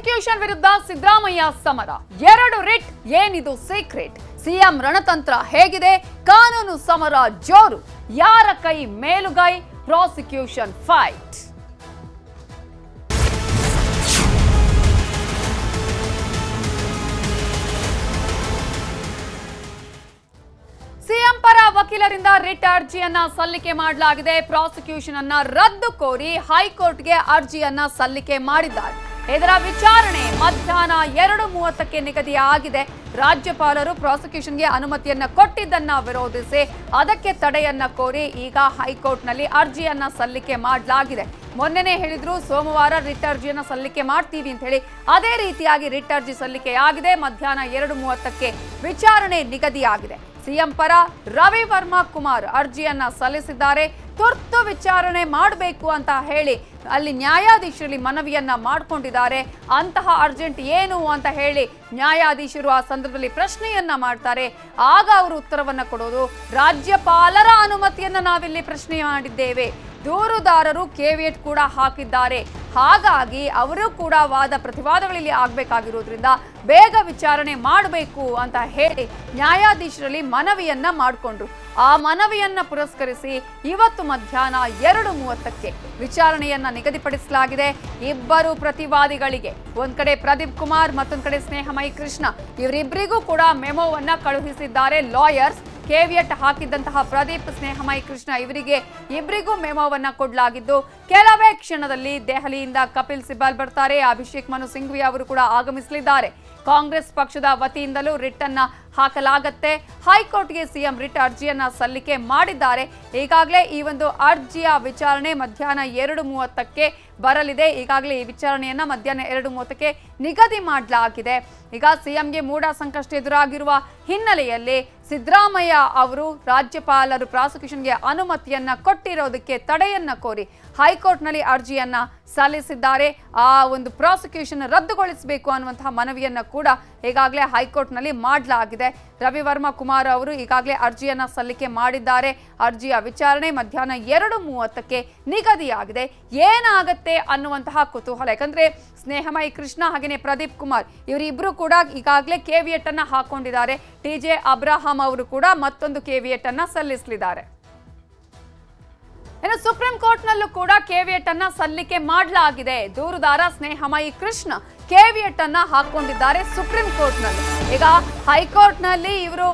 Prosecution ವಿರುದ್ಧ ಸಿದ್ದರಾಮಯ್ಯ ಸಮರ. ಎರಡು ರಿಟ್ ಏನಿದು ಸೀಕ್ರೆಟ್ ಸಿಎಂ ರಣತಂತ್ರ ಹೇಗಿದೆ? ಕಾನೂನು ಸಮರ ಜೋರು. ಯಾರ ಕೈ ಮೇಲುಗೈ? ಪ್ರಾಸಿಕ್ಯೂಷನ್ ಫೈಟ್ ಸಿಎಂ ಪರ ವಕೀಲರಿಂದ ರಿಟ್ ಅರ್ಜಿಯನ್ನ ಸಲ್ಲಿಕೆ ಮಾಡಲಾಗಿದೆ. ಪ್ರಾಸಿಕ್ಯೂಷನ್ ಅನ್ನ ರದ್ದು ಕೋರಿ ಹೈಕೋರ್ಟ್ಗೆ ಅರ್ಜಿಯನ್ನ ಸಲ್ಲಿಕೆ ಮಾಡಿದ್ದಾರೆ. ಇದರ ವಿಚಾರಣೆ ಮಧ್ಯಾಹ್ನ ಎರಡು ಮೂವತ್ತಕ್ಕೆ ನಿಗದಿಯಾಗಿದೆ. ರಾಜ್ಯಪಾಲರು ಪ್ರಾಸಿಕ್ಯೂಷನ್ಗೆ ಅನುಮತಿಯನ್ನ ಕೊಟ್ಟಿದ್ದನ್ನ ವಿರೋಧಿಸಿ ಅದಕ್ಕೆ ತಡೆಯನ್ನ ಕೋರಿ ಈಗ ಹೈಕೋರ್ಟ್ನಲ್ಲಿ ಅರ್ಜಿಯನ್ನ ಸಲ್ಲಿಕೆ ಮಾಡಲಾಗಿದೆ. ಮೊನ್ನೆನೇ ಹೇಳಿದ್ರು ಸೋಮವಾರ ರಿಟ್ ಅರ್ಜಿಯನ್ನ ಸಲ್ಲಿಕೆ ಮಾಡ್ತೀವಿ ಅಂತ ಹೇಳಿ ಅದೇ ರೀತಿಯಾಗಿ ರಿಟ್ ಅರ್ಜಿ ಸಲ್ಲಿಕೆಯಾಗಿದೆ. ಮಧ್ಯಾಹ್ನ ಎರಡು ಮೂವತ್ತಕ್ಕೆ ವಿಚಾರಣೆ ನಿಗದಿಯಾಗಿದೆ. ಸಿಎಂ ಪರ ರವಿ ವರ್ಮಾ ಕುಮಾರ್ ಅರ್ಜಿಯನ್ನ ಸಲ್ಲಿಸಿದ್ದಾರೆ. ತುರ್ತು ವಿಚಾರಣೆ ಮಾಡಬೇಕು ಅಂತ ಹೇಳಿ ಅಲ್ಲಿ ನ್ಯಾಯಾಧೀಶರಲ್ಲಿ ಮನವಿಯನ್ನ ಮಾಡಿಕೊಂಡಿದ್ದಾರೆ. ಅಂತಹ ಅರ್ಜೆಂಟ್ ಏನು ಅಂತ ಹೇಳಿ ನ್ಯಾಯಾಧೀಶರು ಆ ಸಂದರ್ಭದಲ್ಲಿ ಪ್ರಶ್ನೆಯನ್ನ ಮಾಡ್ತಾರೆ. ಆಗ ಅವರು ಉತ್ತರವನ್ನ ಕೊಡೋದು. ರಾಜ್ಯಪಾಲರ ಅನುಮತಿಯನ್ನ ನಾವಿಲ್ಲಿ ಪ್ರಶ್ನೆ ಮಾಡಿದ್ದೇವೆ. ದೂರುದಾರರು ಕೆವಿಯಟ್ ಕೂಡ ಹಾಕಿದ್ದಾರೆ. ಹಾಗಾಗಿ ಅವರು ಕೂಡ ವಾದ ಪ್ರತಿವಾದಗಳಲ್ಲಿ ಆಗಬೇಕಾಗಿರೋದ್ರಿಂದ ಬೇಗ ವಿಚಾರಣೆ ಮಾಡಬೇಕು ಅಂತ ಹೇಳಿ ನ್ಯಾಯಾಧೀಶರಲ್ಲಿ ಮನವಿಯನ್ನ ಮಾಡಿಕೊಂಡ್ರು. ಆ ಮನವಿಯನ್ನ ಪುರಸ್ಕರಿಸಿ ಇವತ್ತು ಮಧ್ಯಾಹ್ನ ಎರಡು ಮೂವತ್ತಕ್ಕೆ ವಿಚಾರಣೆಯನ್ನ ನಿಗದಿಪಡಿಸಲಾಗಿದೆ. ಇಬ್ಬರು ಪ್ರತಿವಾದಿಗಳಿಗೆ. ಒಂದ್ ಕಡೆ ಪ್ರದೀಪ್ ಕುಮಾರ್, ಮತ್ತೊಂದ್ ಕಡೆ ಸ್ನೇಹಮಯಿ ಕೃಷ್ಣ. ಇವರಿಬ್ಬರಿಗೂ ಕೂಡ ಮೆಮೋವನ್ನ ಕಳುಹಿಸಿದ್ದಾರೆ ಲಾಯರ್ಸ್. ಕೆವಿಯಟ್ ಹಾಕಿದ್ದಂತಹ ಪ್ರದೀಪ್ ಸ್ನೇಹಮಯಿ ಕೃಷ್ಣ ಇವರಿಗೆ ಇಬ್ಬರಿಗೂ ಮೆಮೋವನ್ನ ಕೊಡಲಾಗಿದ್ದು, ಕೆಲವೇ ಕ್ಷಣದಲ್ಲಿ ದೆಹಲಿಯಿಂದ ಕಪಿಲ್ ಸಿಬಲ್ ಬರ್ತಾರೆ. ಅಭಿಷೇಕ್ ಮನು ಸಿಂಘ್ವಿ ಅವರು ಕೂಡ ಆಗಮಿಸಲಿದ್ದಾರೆ. ಕಾಂಗ್ರೆಸ್ ಪಕ್ಷದ ವತಿಯಿಂದಲೂ ರಿಟ್ ಅನ್ನ ಹಾಕಲಾಗತ್ತೆ. ಹೈಕೋರ್ಟ್ಗೆ ಸಿಎಂ ರಿಟ್ ಅರ್ಜಿಯನ್ನ ಸಲ್ಲಿಕೆ ಮಾಡಿದ್ದಾರೆ. ಈಗಾಗಲೇ ಈ ಒಂದು ಅರ್ಜಿಯ ವಿಚಾರಣೆ ಮಧ್ಯಾಹ್ನ ಎರಡು ಮೂವತ್ತಕ್ಕೆ ಬರಲಿದೆ. ಈಗಾಗಲೇ ಈ ವಿಚಾರಣೆಯನ್ನ ಮಧ್ಯಾಹ್ನ ಎರಡು ಮೂವತ್ತಕ್ಕೆ ನಿಗದಿ ಮಾಡಲಾಗಿದೆ. ಈಗ ಸಿಎಂಗೆ ಮೂಡ ಸಂಕಷ್ಟ ಎದುರಾಗಿರುವ ಹಿನ್ನೆಲೆಯಲ್ಲಿ ಸಿದ್ದರಾಮಯ್ಯ ಅವರು ರಾಜ್ಯಪಾಲರು ಪ್ರಾಸಿಕ್ಯೂಷನ್ಗೆ ಅನುಮತಿಯನ್ನ ಕೊಟ್ಟಿರೋದಕ್ಕೆ ತಡೆಯನ್ನ ಕೋರಿ ಹೈಕೋರ್ಟ್ನಲ್ಲಿ ಅರ್ಜಿಯನ್ನ ಸಲ್ಲಿಸಿದ್ದಾರೆ. ಆ ಒಂದು ಪ್ರಾಸಿಕ್ಯೂಷನ್ ರದ್ದುಗೊಳಿಸಬೇಕು ಅನ್ನುವಂತಹ ಮನವಿಯನ್ನು ಕೂಡ ಈಗಾಗಲೇ ಹೈಕೋರ್ಟ್ನಲ್ಲಿ ಮಾಡಲಾಗಿದೆ. ರವಿವರ್ಮ ಕುಮಾರ್ ಅವರು ಈಗಾಗಲೇ ಅರ್ಜಿಯನ್ನು ಸಲ್ಲಿಕೆ ಮಾಡಿದ್ದಾರೆ. ಅರ್ಜಿಯ ವಿಚಾರಣೆ ಮಧ್ಯಾಹ್ನ ಎರಡು ಮೂವತ್ತಕ್ಕೆ ನಿಗದಿಯಾಗಿದೆ. ಏನಾಗತ್ತೆ ಅನ್ನುವಂತಹ ಕುತೂಹಲ. ಯಾಕಂದ್ರೆ ಸ್ನೇಹಮಯಿ ಕೃಷ್ಣ ಹಾಗೆಯೇ ಪ್ರದೀಪ್ ಕುಮಾರ್ ಇವರಿಬ್ಬರು ಕೂಡ ಈಗಾಗಲೇ ಕೆವಿಯಟ್ ಅನ್ನು ಹಾಕೊಂಡಿದ್ದಾರೆ. ಟಿ ಜೆ ಅಬ್ರಾಹಂ ಅವರು ಕೂಡ ಮತ್ತೊಂದು ಕೆವಿಯಟ್ ಅನ್ನು ಸಲ್ಲಿಸಲಿದ್ದಾರೆ. ಇನ್ನು ಸುಪ್ರೀಂ ಕೋರ್ಟ್ನಲ್ಲೂ ಕೂಡ ಕೆವಿಯಟ್ ಅನ್ನ ಸಲ್ಲಿಕೆ ಮಾಡಲಾಗಿದೆ. ದೂರುದಾರ ಸ್ನೇಹಮಯಿ ಕೃಷ್ಣ ಕೆವಿಯಟ್ ಅನ್ನ ಹಾಕೊಂಡಿದ್ದಾರೆ ಸುಪ್ರೀಂ ಕೋರ್ಟ್ನಲ್ಲಿ. ಈಗ ಹೈಕೋರ್ಟ್ನಲ್ಲಿ ಇವರು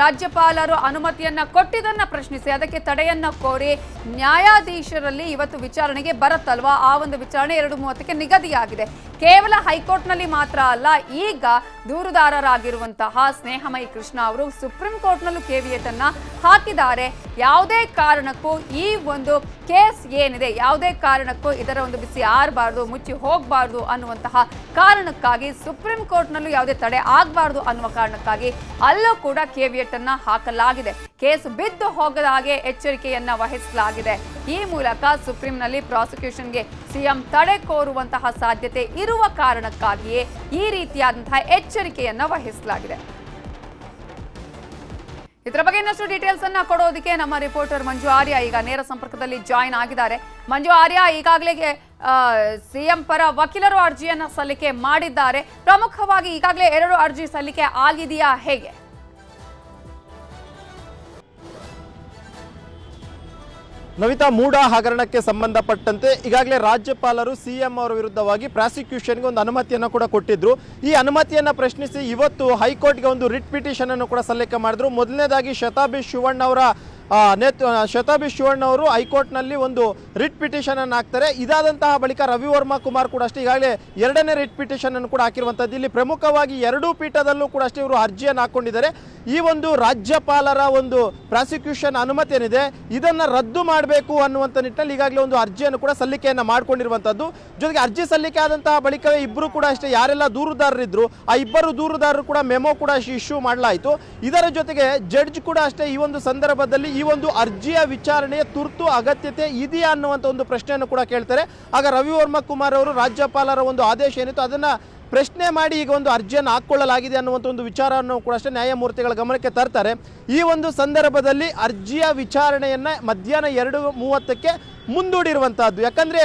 ರಾಜ್ಯಪಾಲರು ಅನುಮತಿಯನ್ನ ಕೊಟ್ಟಿದ್ದನ್ನ ಪ್ರಶ್ನಿಸಿ, ಅದಕ್ಕೆ ತಡೆಯನ್ನ ಕೋರಿ ನ್ಯಾಯಾಧೀಶರಲ್ಲಿ ಇವತ್ತು ವಿಚಾರಣೆಗೆ ಬರುತ್ತಲ್ವಾ? ಆ ಒಂದು ವಿಚಾರಣೆ ಎರಡು ಮೂವತ್ತಕ್ಕೆ ನಿಗದಿಯಾಗಿದೆ. ಕೇವಲ ಹೈಕೋರ್ಟ್ನಲ್ಲಿ ಮಾತ್ರ ಅಲ್ಲ, ಈಗ ದೂರುದಾರರಾಗಿರುವಂತಹ ಸ್ನೇಹಮಯಿ ಕೃಷ್ಣ ಅವರು ಸುಪ್ರೀಂ ಕೋರ್ಟ್ನಲ್ಲೂ ಕೆವಿಯಟ್ ಅನ್ನ ಹಾಕಿದ್ದಾರೆ. ಯಾವುದೇ ಕಾರಣಕ್ಕೂ ಈ ಒಂದು ಕೇಸ್ ಏನಿದೆ, ಯಾವುದೇ ಕಾರಣಕ್ಕೂ ಇದರ ಒಂದು ಬಿಸಿ ಆರಬಾರ್ದು, ಮುಚ್ಚಿ ಹೋಗಬಾರ್ದು ಅನ್ನುವಂತಹ ಕಾರಣಕ್ಕಾಗಿ ಸುಪ್ರೀಂ ಕೋರ್ಟ್ನಲ್ಲೂ ಯಾವುದೇ ತಡೆ ಆಗಬಾರದು ಅನ್ನುವ ಕಾರಣಕ್ಕಾಗಿ ಅಲ್ಲೂ ಕೂಡ ಕೆವಿಯಟ್ ಅನ್ನ ಹಾಕಲಾಗಿದೆ. ಕೇಸ್ ಬಿದ್ದು ಹೋಗದ ಹಾಗೆ ಎಚ್ಚರಿಕೆಯನ್ನ ವಹಿಸಲಾಗಿದೆ. ಈ ಮೂಲಕ ಸುಪ್ರೀಂನಲ್ಲಿ ಪ್ರಾಸಿಕ್ಯೂಷನ್ಗೆ ಸಿಎಂ ತಡೆ ಕೋರುವಂತಹ ಸಾಧ್ಯತೆ ಇರುವ ಕಾರಣಕ್ಕಾಗಿಯೇ ಈ ರೀತಿಯಾದಂತಹ ಎಚ್ಚರಿಕೆಯನ್ನ ವಹಿಸಲಾಗಿದೆ. ಇದರ ಬಗ್ಗೆ ಇನ್ನಷ್ಟು ಡೀಟೇಲ್ಸ್ ಅನ್ನ ಕೊಡೋದಕ್ಕೆ ನಮ್ಮ ರಿಪೋರ್ಟರ್ ಮಂಜು ಆರ್ಯ ಈಗ ನೇರ ಸಂಪರ್ಕದಲ್ಲಿ ಜಾಯಿನ್ ಆಗಿದ್ದಾರೆ. ಮಂಜು ಆರ್ಯ, ಈಗಾಗಲೇ ಸಿಎಂ ಪರ ವಕೀಲರು ಅರ್ಜಿಯನ್ನ ಸಲ್ಲಿಕೆ ಮಾಡಿದ್ದಾರೆ. ಪ್ರಮುಖವಾಗಿ ಈಗಾಗಲೇ ಎರಡು ಅರ್ಜಿ ಸಲ್ಲಿಕೆ ಆಗಿದೆಯಾ? ಹೇಗೆ? ನವಿತಾ ಮೂಡ ಹಗರಣಕ್ಕೆ ಸಂಬಂಧಪಟ್ಟಂತೆ ಈಗಾಗಲೇ ರಾಜ್ಯಪಾಲರು ಸಿಎಂ ಅವರ ವಿರುದ್ಧವಾಗಿ ಪ್ರಾಸಿಕ್ಯೂಷನ್ಗೆ ಒಂದು ಅನುಮತಿಯನ್ನು ಕೂಡ ಕೊಟ್ಟಿದ್ರು. ಈ ಅನುಮತಿಯನ್ನು ಪ್ರಶ್ನಿಸಿ ಇವತ್ತು ಹೈಕೋರ್ಟ್ಗೆ ಒಂದು ರಿಟ್ ಪಿಟಿಷನ್ ಅನ್ನು ಕೂಡ ಸಲ್ಲಿಕೆ ಮಾಡಿದ್ರು. ಮೊದಲನೇದಾಗಿ ಶತಾಬಿ ಶಿವಣ್ಣ ಅವರ ನೇತೃ ಶತಾಭಿ ಶಿವಣ್ಣ ಅವರು ಹೈಕೋರ್ಟ್ನಲ್ಲಿ ಒಂದು ರಿಟ್ ಪಿಟಿಷನ್ ಅನ್ನು ಹಾಕ್ತಾರೆ. ಇದಾದಂತಹ ಬಳಿಕ ರವಿವರ್ಮ ಕುಮಾರ್ ಕೂಡ ಅಷ್ಟೇ, ಈಗಾಗಲೇ ಎರಡನೇ ರಿಟ್ ಪಿಟಿಷನ್ ಅನ್ನು ಕೂಡ ಹಾಕಿರುವಂಥದ್ದು ಇಲ್ಲಿ ಪ್ರಮುಖವಾಗಿ ಎರಡೂ ಪೀಠದಲ್ಲೂ ಕೂಡ ಅಷ್ಟೇ ಇವರು ಅರ್ಜಿಯನ್ನು ಹಾಕೊಂಡಿದ್ದಾರೆ. ಈ ಒಂದು ರಾಜ್ಯಪಾಲರ ಒಂದು ಪ್ರಾಸಿಕ್ಯೂಷನ್ ಅನುಮತಿ ಏನಿದೆ, ಇದನ್ನು ರದ್ದು ಮಾಡಬೇಕು ಅನ್ನುವಂಥ ನಿಟ್ಟಿನಲ್ಲಿ ಈಗಾಗಲೇ ಒಂದು ಅರ್ಜಿಯನ್ನು ಕೂಡ ಸಲ್ಲಿಕೆಯನ್ನು ಮಾಡಿಕೊಂಡಿರುವಂಥದ್ದು ಜೊತೆಗೆ ಅರ್ಜಿ ಸಲ್ಲಿಕೆ ಆದಂತಹ ಬಳಿಕವೇ ಇಬ್ಬರು ಕೂಡ ಅಷ್ಟೇ, ಯಾರೆಲ್ಲ ದೂರುದಾರರಿದ್ರು ಆ ಇಬ್ಬರು ದೂರುದಾರರು ಕೂಡ ಮೆಮೊ ಕೂಡ ಇಶ್ಯೂ ಮಾಡಲಾಯಿತು. ಇದರ ಜೊತೆಗೆ ಜಡ್ಜ್ ಕೂಡ ಅಷ್ಟೇ ಈ ಒಂದು ಸಂದರ್ಭದಲ್ಲಿ ಈ ಒಂದು ಅರ್ಜಿಯ ವಿಚಾರಣೆಯ ತುರ್ತು ಅಗತ್ಯತೆ ಇದೆಯಾ ಅನ್ನುವಂಥ ಒಂದು ಪ್ರಶ್ನೆಯನ್ನು ಕೂಡ ಕೇಳ್ತಾರೆ. ಆಗ ರವಿವರ್ಮ ಕುಮಾರ್ ಅವರು ರಾಜ್ಯಪಾಲರ ಒಂದು ಆದೇಶ ಏನಿತ್ತು ಅದನ್ನು ಪ್ರಶ್ನೆ ಮಾಡಿ ಈಗ ಒಂದು ಅರ್ಜಿಯನ್ನು ಹಾಕ್ಕೊಳ್ಳಲಾಗಿದೆ ಅನ್ನುವಂಥ ಒಂದು ವಿಚಾರವನ್ನು ಕೂಡ ಅಷ್ಟೇ ನ್ಯಾಯಮೂರ್ತಿಗಳ ಗಮನಕ್ಕೆ ತರ್ತಾರೆ. ಈ ಒಂದು ಸಂದರ್ಭದಲ್ಲಿ ಅರ್ಜಿಯ ವಿಚಾರಣೆಯನ್ನು ಮಧ್ಯಾಹ್ನ ಎರಡು ಮೂವತ್ತಕ್ಕೆ ಮುಂದೂಡಿರುವಂತಹದ್ದು. ಯಾಕಂದ್ರೆ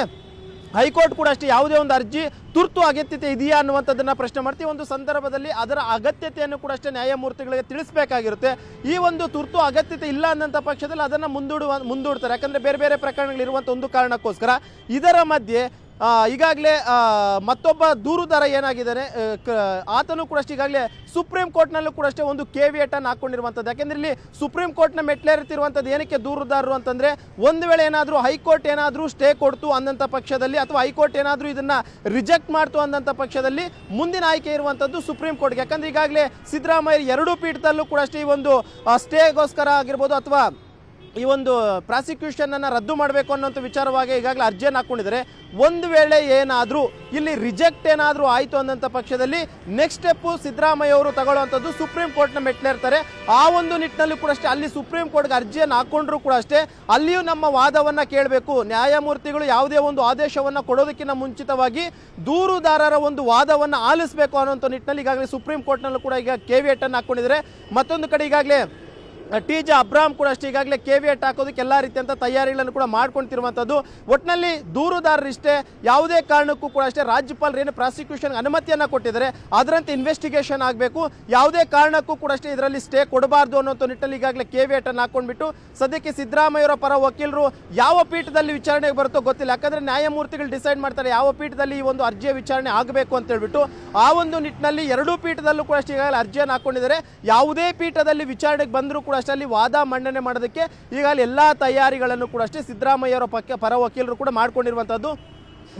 ಹೈಕೋರ್ಟ್ ಕೂಡ ಅಷ್ಟೇ ಯಾವುದೇ ಒಂದು ಅರ್ಜಿ ತುರ್ತು ಅಗತ್ಯತೆ ಇದೆಯಾ ಅನ್ನುವಂಥದ್ದನ್ನು ಪ್ರಶ್ನೆ ಮಾಡ್ತೀವಿ. ಒಂದು ಸಂದರ್ಭದಲ್ಲಿ ಅದರ ಅಗತ್ಯತೆಯನ್ನು ಕೂಡ ಅಷ್ಟೇ ನ್ಯಾಯಮೂರ್ತಿಗಳಿಗೆ ತಿಳಿಸಬೇಕಾಗಿರುತ್ತೆ. ಈ ಒಂದು ತುರ್ತು ಅಗತ್ಯತೆ ಇಲ್ಲ ಅನ್ನಂಥ ಪಕ್ಷದಲ್ಲಿ ಅದನ್ನು ಮುಂದೂಡುವ, ಮುಂದೂಡ್ತಾರೆ. ಯಾಕಂದರೆ ಬೇರೆ ಬೇರೆ ಪ್ರಕರಣಗಳಿರುವಂಥ ಒಂದು ಕಾರಣಕ್ಕೋಸ್ಕರ ಇದರ ಮಧ್ಯೆ ಈಗಾಗಲೇ ಮತ್ತೊಬ್ಬ ದೂರುದಾರ ಏನಾಗಿದ್ದಾನೆ ಕ- ಆತನು ಕೂಡ ಅಷ್ಟೇ, ಈಗಾಗಲೇ ಸುಪ್ರೀಂ ಕೋರ್ಟ್ನಲ್ಲೂ ಕೂಡ ಅಷ್ಟೇ ಒಂದು ಕೇವಿಯೇಟ್ ಅನ್ನು ಹಾಕ್ಕೊಂಡಿರುವಂಥದ್ದು ಯಾಕೆಂದ್ರೆ ಇಲ್ಲಿ ಸುಪ್ರೀಂ ಕೋರ್ಟ್ನ ಮೆಟ್ಲೇರುತ್ತಿರುವಂಥದ್ದು ಏನಕ್ಕೆ ದೂರುದಾರರು ಅಂತಂದ್ರೆ, ಒಂದು ವೇಳೆ ಏನಾದರೂ ಹೈಕೋರ್ಟ್ ಏನಾದರೂ ಸ್ಟೇ ಕೊಡ್ತು ಅಂದಂಥ ಪಕ್ಷದಲ್ಲಿ, ಅಥವಾ ಹೈಕೋರ್ಟ್ ಏನಾದರೂ ಇದನ್ನ ರಿಜೆಕ್ಟ್ ಮಾಡ್ತು ಅಂದಂಥ ಪಕ್ಷದಲ್ಲಿ ಮುಂದಿನ ಆಯ್ಕೆ ಇರುವಂಥದ್ದು ಸುಪ್ರೀಂ ಕೋರ್ಟ್ಗೆ. ಯಾಕಂದ್ರೆ ಈಗಾಗಲೇ ಸಿದ್ದರಾಮಯ್ಯ ಎರಡೂ ಪೀಠದಲ್ಲೂ ಕೂಡ ಅಷ್ಟೇ ಈ ಒಂದು ಸ್ಟೇಗೋಸ್ಕರ ಆಗಿರ್ಬೋದು ಅಥವಾ ಈ ಒಂದು ಪ್ರಾಸಿಕ್ಯೂಷನ್ ಅನ್ನ ರದ್ದು ಮಾಡಬೇಕು ಅನ್ನೋಂಥ ವಿಚಾರವಾಗಿ ಈಗಾಗಲೇ ಅರ್ಜಿಯನ್ನು ಹಾಕೊಂಡಿದ್ದಾರೆ. ಒಂದು ವೇಳೆ ಏನಾದರೂ, ಇಲ್ಲಿ ರಿಜೆಕ್ಟ್ ಏನಾದರೂ ಆಯಿತು ಅನ್ನಂಥ ಪಕ್ಷದಲ್ಲಿ ನೆಕ್ಸ್ಟ್ ಸ್ಟೆಪ್ಪು ಸಿದ್ದರಾಮಯ್ಯ ಅವರು ತಗೊಳ್ಳುವಂಥದ್ದು ಸುಪ್ರೀಂ ಕೋರ್ಟ್ನ ಮೆಟ್ಲಿರ್ತಾರೆ ಆ ಒಂದು ನಿಟ್ಟಿನಲ್ಲಿ ಕೂಡ ಅಷ್ಟೇ, ಅಲ್ಲಿ ಸುಪ್ರೀಂ ಕೋರ್ಟ್ಗೆ ಅರ್ಜಿಯನ್ನು ಹಾಕೊಂಡ್ರು ಕೂಡ ಅಷ್ಟೇ, ಅಲ್ಲಿಯೂ ನಮ್ಮ ವಾದವನ್ನು ಕೇಳಬೇಕು. ನ್ಯಾಯಮೂರ್ತಿಗಳು ಯಾವುದೇ ಒಂದು ಆದೇಶವನ್ನು ಕೊಡೋದಕ್ಕಿಂತ ಮುಂಚಿತವಾಗಿ ದೂರುದಾರರ ಒಂದು ವಾದವನ್ನು ಆಲಿಸಬೇಕು ಅನ್ನೋಂಥ ನಿಟ್ಟಿನಲ್ಲಿ ಈಗಾಗಲೇ ಸುಪ್ರೀಂ ಕೋರ್ಟ್ನಲ್ಲೂ ಕೂಡ ಈಗ ಕೇವಿಯೇಟ್ ಅನ್ನು ಹಾಕೊಂಡಿದ್ದಾರೆ. ಮತ್ತೊಂದು ಕಡೆ ಈಗಾಗಲೇ ಟಿ ಜೆ ಅಬ್ರಾಮ್ ಕೂಡ ಅಷ್ಟೇ, ಈಗಾಗಲೇ ಕೇವಿಯಟ್ ಹಾಕೋದಕ್ಕೆ ಎಲ್ಲ ರೀತಿಯಂಥ ತಯಾರಿಗಳನ್ನು ಕೂಡ ಮಾಡ್ಕೊಂತಿರುವಂಥದ್ದು ಒಟ್ಟಿನಲ್ಲಿ ದೂರುದಾರರಿಷ್ಟೇ, ಯಾವುದೇ ಕಾರಣಕ್ಕೂ ಕೂಡ ಅಷ್ಟೇ ರಾಜ್ಯಪಾಲರು ಏನು ಪ್ರಾಸಿಕ್ಯೂಷನ್ ಅನುಮತಿಯನ್ನು ಕೊಟ್ಟಿದ್ದಾರೆ, ಅದರಂತೆ ಇನ್ವೆಸ್ಟಿಗೇಷನ್ ಆಗಬೇಕು. ಯಾವುದೇ ಕಾರಣಕ್ಕೂ ಕೂಡ ಅಷ್ಟೇ ಇದರಲ್ಲಿ ಸ್ಟೇ ಕೊಡಬಾರ್ದು ಅನ್ನೋಂಥ ನಿಟ್ಟಲ್ಲಿ ಈಗಾಗಲೇ ಕೇವಿಯಟ್ ಅನ್ನು ಹಾಕೊಂಡ್ಬಿಟ್ಟು, ಸದ್ಯಕ್ಕೆ ಸಿದ್ದರಾಮಯ್ಯವರ ಪರ ವಕೀಲರು ಯಾವ ಪೀಠದಲ್ಲಿ ವಿಚಾರಣೆಗೆ ಬರುತ್ತೋ ಗೊತ್ತಿಲ್ಲ. ಯಾಕಂದರೆ ನ್ಯಾಯಮೂರ್ತಿಗಳು ಡಿಸೈಡ್ ಮಾಡ್ತಾರೆ, ಯಾವ ಪೀಠದಲ್ಲಿ ಈ ಒಂದು ಅರ್ಜಿಯ ವಿಚಾರಣೆ ಆಗಬೇಕು ಅಂತ ಹೇಳ್ಬಿಟ್ಟು, ಆ ಒಂದು ನಿಟ್ಟಿನಲ್ಲಿ ಎರಡೂ ಪೀಠದಲ್ಲೂ ಕೂಡ ಅಷ್ಟೇ ಈಗಾಗಲೇ ಅರ್ಜಿಯನ್ನು ಹಾಕೊಂಡಿದ್ದಾರೆ. ಯಾವುದೇ ಪೀಠದಲ್ಲಿ ವಿಚಾರಣೆಗೆ ಬಂದರೂ ಕೂಡ ಅಷ್ಟೇ ಅಲ್ಲಿ ವಾದ ಮಂಡನೆ ಮಾಡೋದಕ್ಕೆ ಈಗಾಗಲೇ ಎಲ್ಲ ತಯಾರಿಗಳನ್ನು ಕೂಡ ಅಷ್ಟೇ ಸಿದ್ದರಾಮಯ್ಯವರ ಪಕ್ಕ ಪರ ವಕೀಲರು ಕೂಡ ಮಾಡ್ಕೊಂಡಿರುವಂಥದ್ದು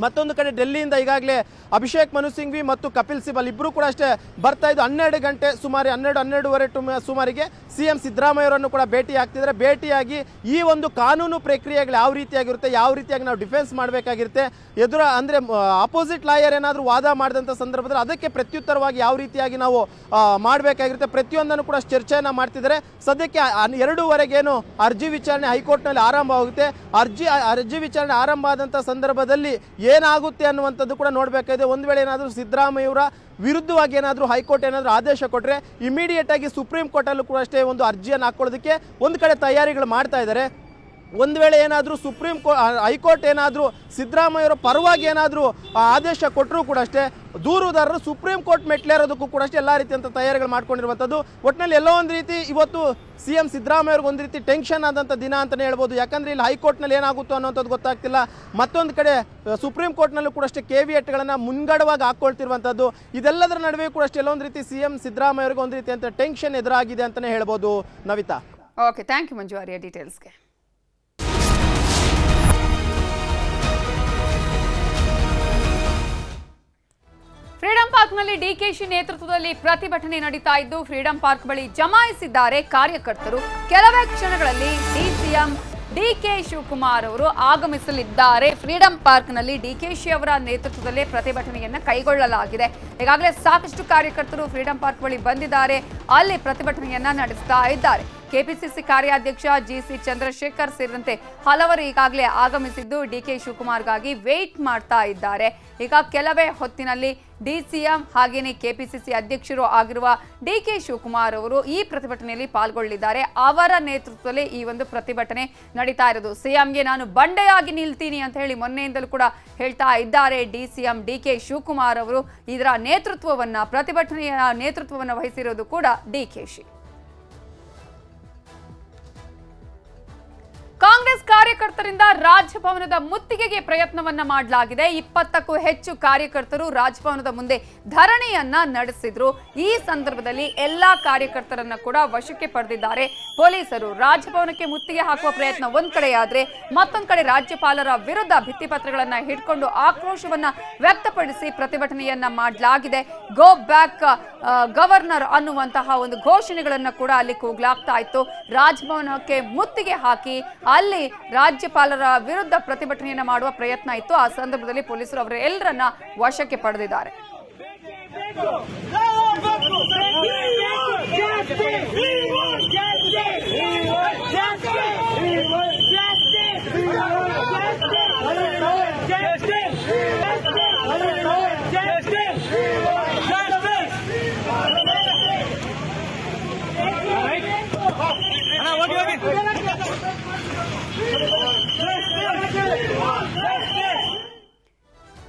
ಮತ್ತೊಂದು ಕಡೆ ಡೆಲ್ಲಿಯಿಂದ ಈಗಾಗಲೇ ಅಭಿಷೇಕ್ ಮನು ಸಿಂಘ್ವಿ ಮತ್ತು ಕಪಿಲ್ ಸಿಬಲ್ ಇಬ್ಬರು ಕೂಡ ಅಷ್ಟೇ ಬರ್ತಾ ಇದ್ದು ಹನ್ನೆರಡು ಗಂಟೆ ಸುಮಾರು ಹನ್ನೆರಡು, ಹನ್ನೆರಡುವರೆ ಸುಮಾರಿಗೆ ಸಿ ಎಂ ಸಿದ್ದರಾಮಯ್ಯವರನ್ನು ಕೂಡ ಭೇಟಿ ಆಗ್ತಿದ್ದಾರೆ ಭೇಟಿಯಾಗಿ ಈ ಒಂದು ಕಾನೂನು ಪ್ರಕ್ರಿಯೆಗಳು ಯಾವ ರೀತಿಯಾಗಿರುತ್ತೆ, ಯಾವ ರೀತಿಯಾಗಿ ನಾವು ಡಿಫೆನ್ಸ್ ಮಾಡಬೇಕಾಗಿರುತ್ತೆ, ಎದುರ ಅಂದರೆ ಆಪೋಸಿಟ್ ಲಾಯರ್ ಏನಾದರೂ ವಾದ ಮಾಡಿದಂಥ ಸಂದರ್ಭದಲ್ಲಿ ಅದಕ್ಕೆ ಪ್ರತ್ಯುತ್ತರವಾಗಿ ಯಾವ ರೀತಿಯಾಗಿ ನಾವು ಮಾಡಬೇಕಾಗಿರುತ್ತೆ ಪ್ರತಿಯೊಂದನ್ನು ಕೂಡ ಚರ್ಚೆಯನ್ನು ಮಾಡ್ತಿದ್ದಾರೆ. ಸದ್ಯಕ್ಕೆ ಎರಡೂವರೆಗೇನು ಅರ್ಜಿ ವಿಚಾರಣೆ ಹೈಕೋರ್ಟ್ನಲ್ಲಿ ಆರಂಭವಾಗುತ್ತೆ. ಅರ್ಜಿ ಅರ್ಜಿ ವಿಚಾರಣೆ ಆರಂಭ ಆದಂಥ ಸಂದರ್ಭದಲ್ಲಿ ಏನಾಗುತ್ತೆ ಅನ್ನುವಂಥದ್ದು ಕೂಡ ನೋಡಬೇಕಾಗಿದೆ. ಒಂದು ವೇಳೆ ಏನಾದರೂ ಸಿದ್ದರಾಮಯ್ಯವರ ವಿರುದ್ಧವಾಗಿ ಏನಾದರೂ ಹೈಕೋರ್ಟ್ ಏನಾದರೂ ಆದೇಶ ಕೊಟ್ಟರೆ ಇಮಿಡಿಯೇಟಾಗಿ ಸುಪ್ರೀಂ ಕೋರ್ಟಲ್ಲೂ ಕೂಡ ಅಷ್ಟೇ ಒಂದು ಅರ್ಜಿಯನ್ನು ಹಾಕ್ಕೊಳ್ಳೋದಕ್ಕೆ ಒಂದು ಕಡೆ ತಯಾರಿಗಳು ಮಾಡ್ತಾ ಇದ್ದಾರೆ ಒಂದು ವೇಳೆ ಏನಾದರೂ ಸುಪ್ರೀಂ ಕೋ ಹೈಕೋರ್ಟ್ ಏನಾದರೂ ಸಿದ್ದರಾಮಯ್ಯವರ ಪರವಾಗಿ ಏನಾದರೂ ಆದೇಶ ಕೊಟ್ಟರೂ ಕೂಡ ಅಷ್ಟೇ ದೂರುದಾರರು ಸುಪ್ರೀಂ ಕೋರ್ಟ್ ಮೆಟ್ಲೇರೋದಕ್ಕೂ ಕೂಡ ಅಷ್ಟೇ ಎಲ್ಲ ರೀತಿಯಂಥ ತಯಾರಿಗಳು ಮಾಡ್ಕೊಂಡಿರುವಂಥದ್ದು ಒಟ್ಟಿನಲ್ಲಿ ಎಲ್ಲೋ ಒಂದು ರೀತಿ ಇವತ್ತು ಸಿ ಎಂ ಸಿದ್ದರಾಮಯ್ಯವ್ರಿಗೆ ಒಂದು ರೀತಿ ಟೆನ್ಷನ್ ಆದಂಥ ದಿನ ಅಂತಲೇ ಹೇಳ್ಬೋದು. ಯಾಕಂದರೆ ಇಲ್ಲಿ ಹೈಕೋರ್ಟ್ನಲ್ಲಿ ಏನಾಗುತ್ತೋ ಅನ್ನೋಂಥದ್ದು ಗೊತ್ತಾಗ್ತಿಲ್ಲ. ಮತ್ತೊಂದು ಕಡೆ ಸುಪ್ರೀಂ ಕೋರ್ಟ್ನಲ್ಲೂ ಕೂಡ ಅಷ್ಟೇ ಕೆ ವಿ ಎಟ್ಗಳನ್ನು ಮುಂಗಡವಾಗಿ ಹಾಕ್ಕೊಳ್ತಿರುವಂಥದ್ದು ಇದೆಲ್ಲದರ ನಡುವೆ ಕೂಡ ಅಷ್ಟೇ ಎಲ್ಲೊಂದು ರೀತಿ ಸಿ ಎಂ ಸಿದ್ದರಾಮಯ್ಯವ್ರಿಗೆ ಒಂದು ಅಂತ ಟೆನ್ಷನ್ ಎದುರಾಗಿದೆ ಅಂತಲೇ ಹೇಳ್ಬೋದು. Navitha. Okay thank you Manju Arya ಡೀಟೇಲ್ಸ್ಗೆ freedom ಪಾರ್ಕ್ನಲ್ಲಿ ಡಿಕೆಶಿ ನೇತೃತ್ವದಲ್ಲಿ ಪ್ರತಿಭಟನೆ ನಡೀತಾ ಇದ್ದು, ಫ್ರೀಡಂ ಪಾರ್ಕ್ ಬಳಿ ಜಮಾಯಿಸಿದ್ದಾರೆ ಕಾರ್ಯಕರ್ತರು. ಕೆಲವೇ ಕ್ಷಣಗಳಲ್ಲಿ ಡಿಸಿಎಂ ಡಿಕೆ ಶಿವಕುಮಾರ್ ಅವರು ಆಗಮಿಸಲಿದ್ದಾರೆ. ಫ್ರೀಡಂ ಪಾರ್ಕ್ನಲ್ಲಿ ಡಿಕೆಶಿ ಅವರ ನೇತೃತ್ವದಲ್ಲಿ ಪ್ರತಿಭಟನೆಯನ್ನು ಕೈಗೊಳ್ಳಲಾಗಿದೆ. ಈಗಾಗಲೇ ಸಾಕಷ್ಟು ಕಾರ್ಯಕರ್ತರು ಫ್ರೀಡಂ ಪಾರ್ಕ್ ಬಳಿ ಬಂದಿದ್ದಾರೆ. ಅಲ್ಲಿ ಪ್ರತಿಭಟನೆಯನ್ನ ನಡೆಸ್ತಾ ಇದ್ದಾರೆ. ಕೆಪಿಸಿಸಿ ಕಾರ್ಯಾಧ್ಯಕ್ಷ ಜಿಸಿ ಚಂದ್ರಶೇಖರ್ ಸೇರಿದಂತೆ ಹಲವರು ಈಗಾಗಲೇ ಆಗಮಿಸಿದ್ದು ಡಿಕೆ ಶಿವಕುಮಾರ್ಗಾಗಿ ವೇಟ್ ಮಾಡ್ತಾ ಇದ್ದಾರೆ. ಈಗ ಕೆಲವೇ ಹೊತ್ತಿನಲ್ಲಿ ಡಿಸಿಎಂ ಹಾಗೆಯೇ ಕೆಪಿಸಿಸಿ ಅಧ್ಯಕ್ಷರು ಆಗಿರುವ ಡಿಕೆ ಶಿವಕುಮಾರ್ ಅವರು ಈ ಪ್ರತಿಭಟನೆಯಲ್ಲಿ ಪಾಲ್ಗೊಳ್ಳಿದ್ದಾರೆ ಅವರ ನೇತೃತ್ವದಲ್ಲಿ ಈ ಒಂದು ಪ್ರತಿಭಟನೆ ನಡೀತಾ ಇರೋದು. ಸಿಎಂಗೆ ನಾನು ಬಂಡೆಯಾಗಿ ನಿಲ್ತೀನಿ ಅಂತ ಹೇಳಿ ಮೊನ್ನೆಯಿಂದಲೂ ಕೂಡ ಹೇಳ್ತಾ ಇದ್ದಾರೆ ಡಿಸಿಎಂ ಡಿಕೆ ಶಿವಕುಮಾರ್ ಅವರು. ಇದರ ನೇತೃತ್ವವನ್ನು ಪ್ರತಿಭಟನೆಯ ನೇತೃತ್ವವನ್ನು ವಹಿಸಿರೋದು ಕೂಡ ಡಿಕೆಶಿ ಕಾರ್ಯಕರ್ತರಿಂದ ರಾಜಭವನದ ಮುತ್ತಿಗೆಗೆ ಪ್ರಯತ್ನವನ್ನ ಮಾಡಲಾಗಿದೆ. ಇಪ್ಪತ್ತಕ್ಕೂ ಹೆಚ್ಚು ಕಾರ್ಯಕರ್ತರು ರಾಜಭವನದ ಮುಂದೆ ಧರಣಿಯನ್ನ ನಡೆಸಿದ್ರು. ಈ ಸಂದರ್ಭದಲ್ಲಿ ಎಲ್ಲಾ ಕಾರ್ಯಕರ್ತರನ್ನ ಕೂಡ ವಶಕ್ಕೆ ಪಡೆದಿದ್ದಾರೆ. ಪೊಲೀಸರು ರಾಜಭವನಕ್ಕೆ ಮುತ್ತಿಗೆ ಹಾಕುವ ಪ್ರಯತ್ನ ಒಂದ್ ಕಡೆಯಾದ್ರೆ ಮತ್ತೊಂದು ಕಡೆ ರಾಜ್ಯಪಾಲರ ವಿರುದ್ಧ ಭಿತ್ತಿಪತ್ರಗಳನ್ನ ಹಿಡ್ಕೊಂಡು ಆಕ್ರೋಶವನ್ನ ವ್ಯಕ್ತಪಡಿಸಿ ಪ್ರತಿಭಟನೆಯನ್ನ ಮಾಡಲಾಗಿದೆ. ಗೋ ಬ್ಯಾಕ್ ಗವರ್ನರ್ ಅನ್ನುವಂತಹ ಒಂದು ಘೋಷಣೆಗಳನ್ನ ಕೂಡ ಅಲ್ಲಿ ಕೂಗ್ಲಾಗ್ತಾ ಇತ್ತು. ರಾಜಭವನಕ್ಕೆ ಮುತ್ತಿಗೆ ಹಾಕಿ ಅಲ್ಲಿ ರಾಜ್ಯಪಾಲರ ವಿರುದ್ಧ ಪ್ರತಿಭಟನೆಯನ್ನು ಮಾಡುವ ಪ್ರಯತ್ನ ಇತ್ತು ಆ ಸಂದರ್ಭದಲ್ಲಿ ಪೊಲೀಸರು ಅವರ ಎಲ್ಲರನ್ನ ವಶಕ್ಕೆ ಪಡೆದಿದ್ದಾರೆ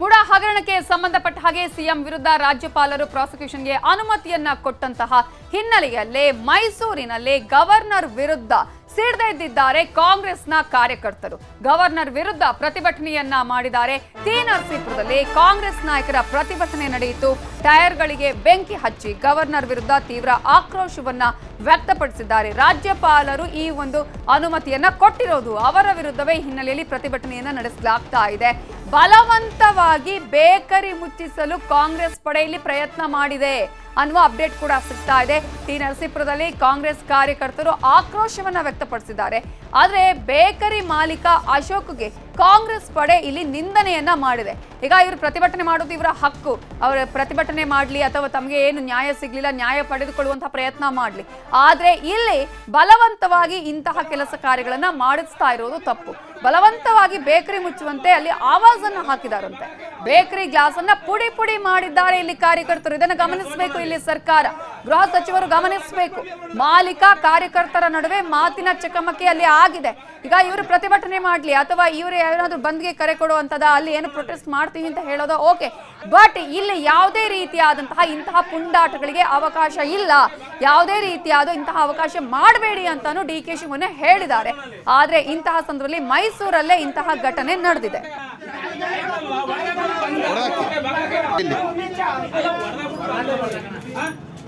ಮುಡಾ ಹಗರಣಕ್ಕೆ ಸಂಬಂಧಪಟ್ಟ ಹಾಗೆ ಸಿಎಂ ವಿರುದ್ಧ ರಾಜ್ಯಪಾಲರು ಪ್ರಾಸಿಕ್ಯೂಷನ್ಗೆ ಅನುಮತಿಯನ್ನ ಕೊಟ್ಟಂತಹ ಹಿನ್ನೆಲೆಯಲ್ಲಿ ಮೈಸೂರಿನಲ್ಲಿ ಗವರ್ನರ್ ವಿರುದ್ಧ ಸಿಡಿದೆದ್ದಿದ್ದಾರೆ ಕಾಂಗ್ರೆಸ್ನ ಕಾರ್ಯಕರ್ತರು. ಗವರ್ನರ್ ವಿರುದ್ಧ ಪ್ರತಿಭಟನೆಯನ್ನ ಮಾಡಿದ್ದಾರೆ. ಟಿ ನರಸೀಪುರದಲ್ಲಿ ಕಾಂಗ್ರೆಸ್ ನಾಯಕರ ಪ್ರತಿಭಟನೆ ನಡೆಯಿತು. ಟೈರ್ಗಳಿಗೆ ಬೆಂಕಿ ಹಚ್ಚಿ ಗವರ್ನರ್ ವಿರುದ್ಧ ತೀವ್ರ ಆಕ್ರೋಶವನ್ನ ವ್ಯಕ್ತಪಡಿಸಿದ್ದಾರೆ. ರಾಜ್ಯಪಾಲರು ಈ ಒಂದು ಅನುಮತಿಯನ್ನ ಕೊಟ್ಟಿರೋದು ಅವರ ವಿರುದ್ಧವೇ ಹಿನ್ನೆಲೆಯಲ್ಲಿ ಪ್ರತಿಭಟನೆಯನ್ನ ನಡೆಸಲಾಗ್ತಾ ಇದೆ. ಬಲವಂತವಾಗಿ ಬೇಕರಿ ಮುಚ್ಚಿಸಲು ಕಾಂಗ್ರೆಸ್ ಪಡೆಯಲ್ಲಿ ಪ್ರಯತ್ನ ಮಾಡಿದೆ. ಅನ್ನುವ ಅಪ್ಡೇಟ್ ಕೂಡ ಸಿಗ್ತಾ ಇದೆ. ಟಿ ನರಸೀಪುರದಲ್ಲಿ ಕಾಂಗ್ರೆಸ್ ಕಾರ್ಯಕರ್ತರು ಆಕ್ರೋಶವನ್ನ ವ್ಯಕ್ತಪಡಿಸಿದ್ದಾರೆ. ಆದ್ರೆ ಬೇಕರಿ ಮಾಲೀಕ ಅಶೋಕ್ಗೆ ಕಾಂಗ್ರೆಸ್ ಪಡೆ ಇಲ್ಲಿ ನಿಂದನೆಯನ್ನ ಮಾಡಿದೆ. ಈಗ ಇವರು ಪ್ರತಿಭಟನೆ ಮಾಡೋದು ಇವರ ಹಕ್ಕು. ಅವರ ಪ್ರತಿಭಟನೆ ಮಾಡಲಿ ಅಥವಾ ತಮಗೆ ಏನು ನ್ಯಾಯ ಸಿಗ್ಲಿಲ್ಲ, ನ್ಯಾಯ ಪಡೆದುಕೊಳ್ಳುವಂತಹ ಪ್ರಯತ್ನ ಮಾಡಲಿ. ಆದ್ರೆ ಇಲ್ಲಿ ಬಲವಂತವಾಗಿ ಇಂತಹ ಕೆಲಸ ಕಾರ್ಯಗಳನ್ನ ಮಾಡಿಸ್ತಾ ಇರೋದು ತಪ್ಪು. ಬಲವಂತವಾಗಿ ಬೇಕರಿ ಮುಚ್ಚುವಂತೆ ಅಲ್ಲಿ ಆವಾಜನ್ನು ಹಾಕಿದಾರಂತೆ. ಬೇಕರಿ ಗ್ಲಾಸ್ ಅನ್ನ ಪುಡಿ ಪುಡಿ ಮಾಡಿದ್ದಾರೆ ಇಲ್ಲಿ ಕಾರ್ಯಕರ್ತರು. ಇದನ್ನು ಗಮನಿಸಬೇಕು ಇಲ್ಲಿ ಸರ್ಕಾರ. ಗೃಹ ಸಚಿವರು ಗಮನಿಸಬೇಕು. ಮಾಲೀಕ ಕಾರ್ಯಕರ್ತರ ನಡುವೆ ಮಾತಿನ ಚಕಮಕಿ ಅಲ್ಲಿ ಆಗಿದೆ. ಈಗ ಇವರು ಪ್ರತಿಭಟನೆ ಮಾಡ್ಲಿ ಅಥವಾ ಇವರು ಯಾರಾದರೂ ಬಂದ್ಗೆ ಕರೆ ಕೊಡುವಂತದ ಅಲ್ಲಿ ಏನು ಪ್ರೊಟೆಸ್ಟ್ ಮಾಡ್ತೀವಿ ಅಂತ ಹೇಳೋದು ಓಕೆ ಬಟ್ ಇಲ್ಲಿ ಯಾವುದೇ ರೀತಿಯಾದಂತಹ ಇಂತಹ ಪುಂಡಾಟಗಳಿಗೆ ಅವಕಾಶ ಇಲ್ಲ. ಯಾವುದೇ ರೀತಿಯಾದ ಇಂತಹ ಅವಕಾಶ ಮಾಡಬೇಡಿ ಅಂತಾನು ಡಿ ಕೆ ಶಿ ಮೊನ್ನೆ ಹೇಳಿದ್ದಾರೆ. ಆದ್ರೆ ಇಂತಹ ಸಂದರ್ಭದಲ್ಲಿ ಮೈಸೂರಲ್ಲೇ ಇಂತಹ ಘಟನೆ ನಡೆದಿದೆ.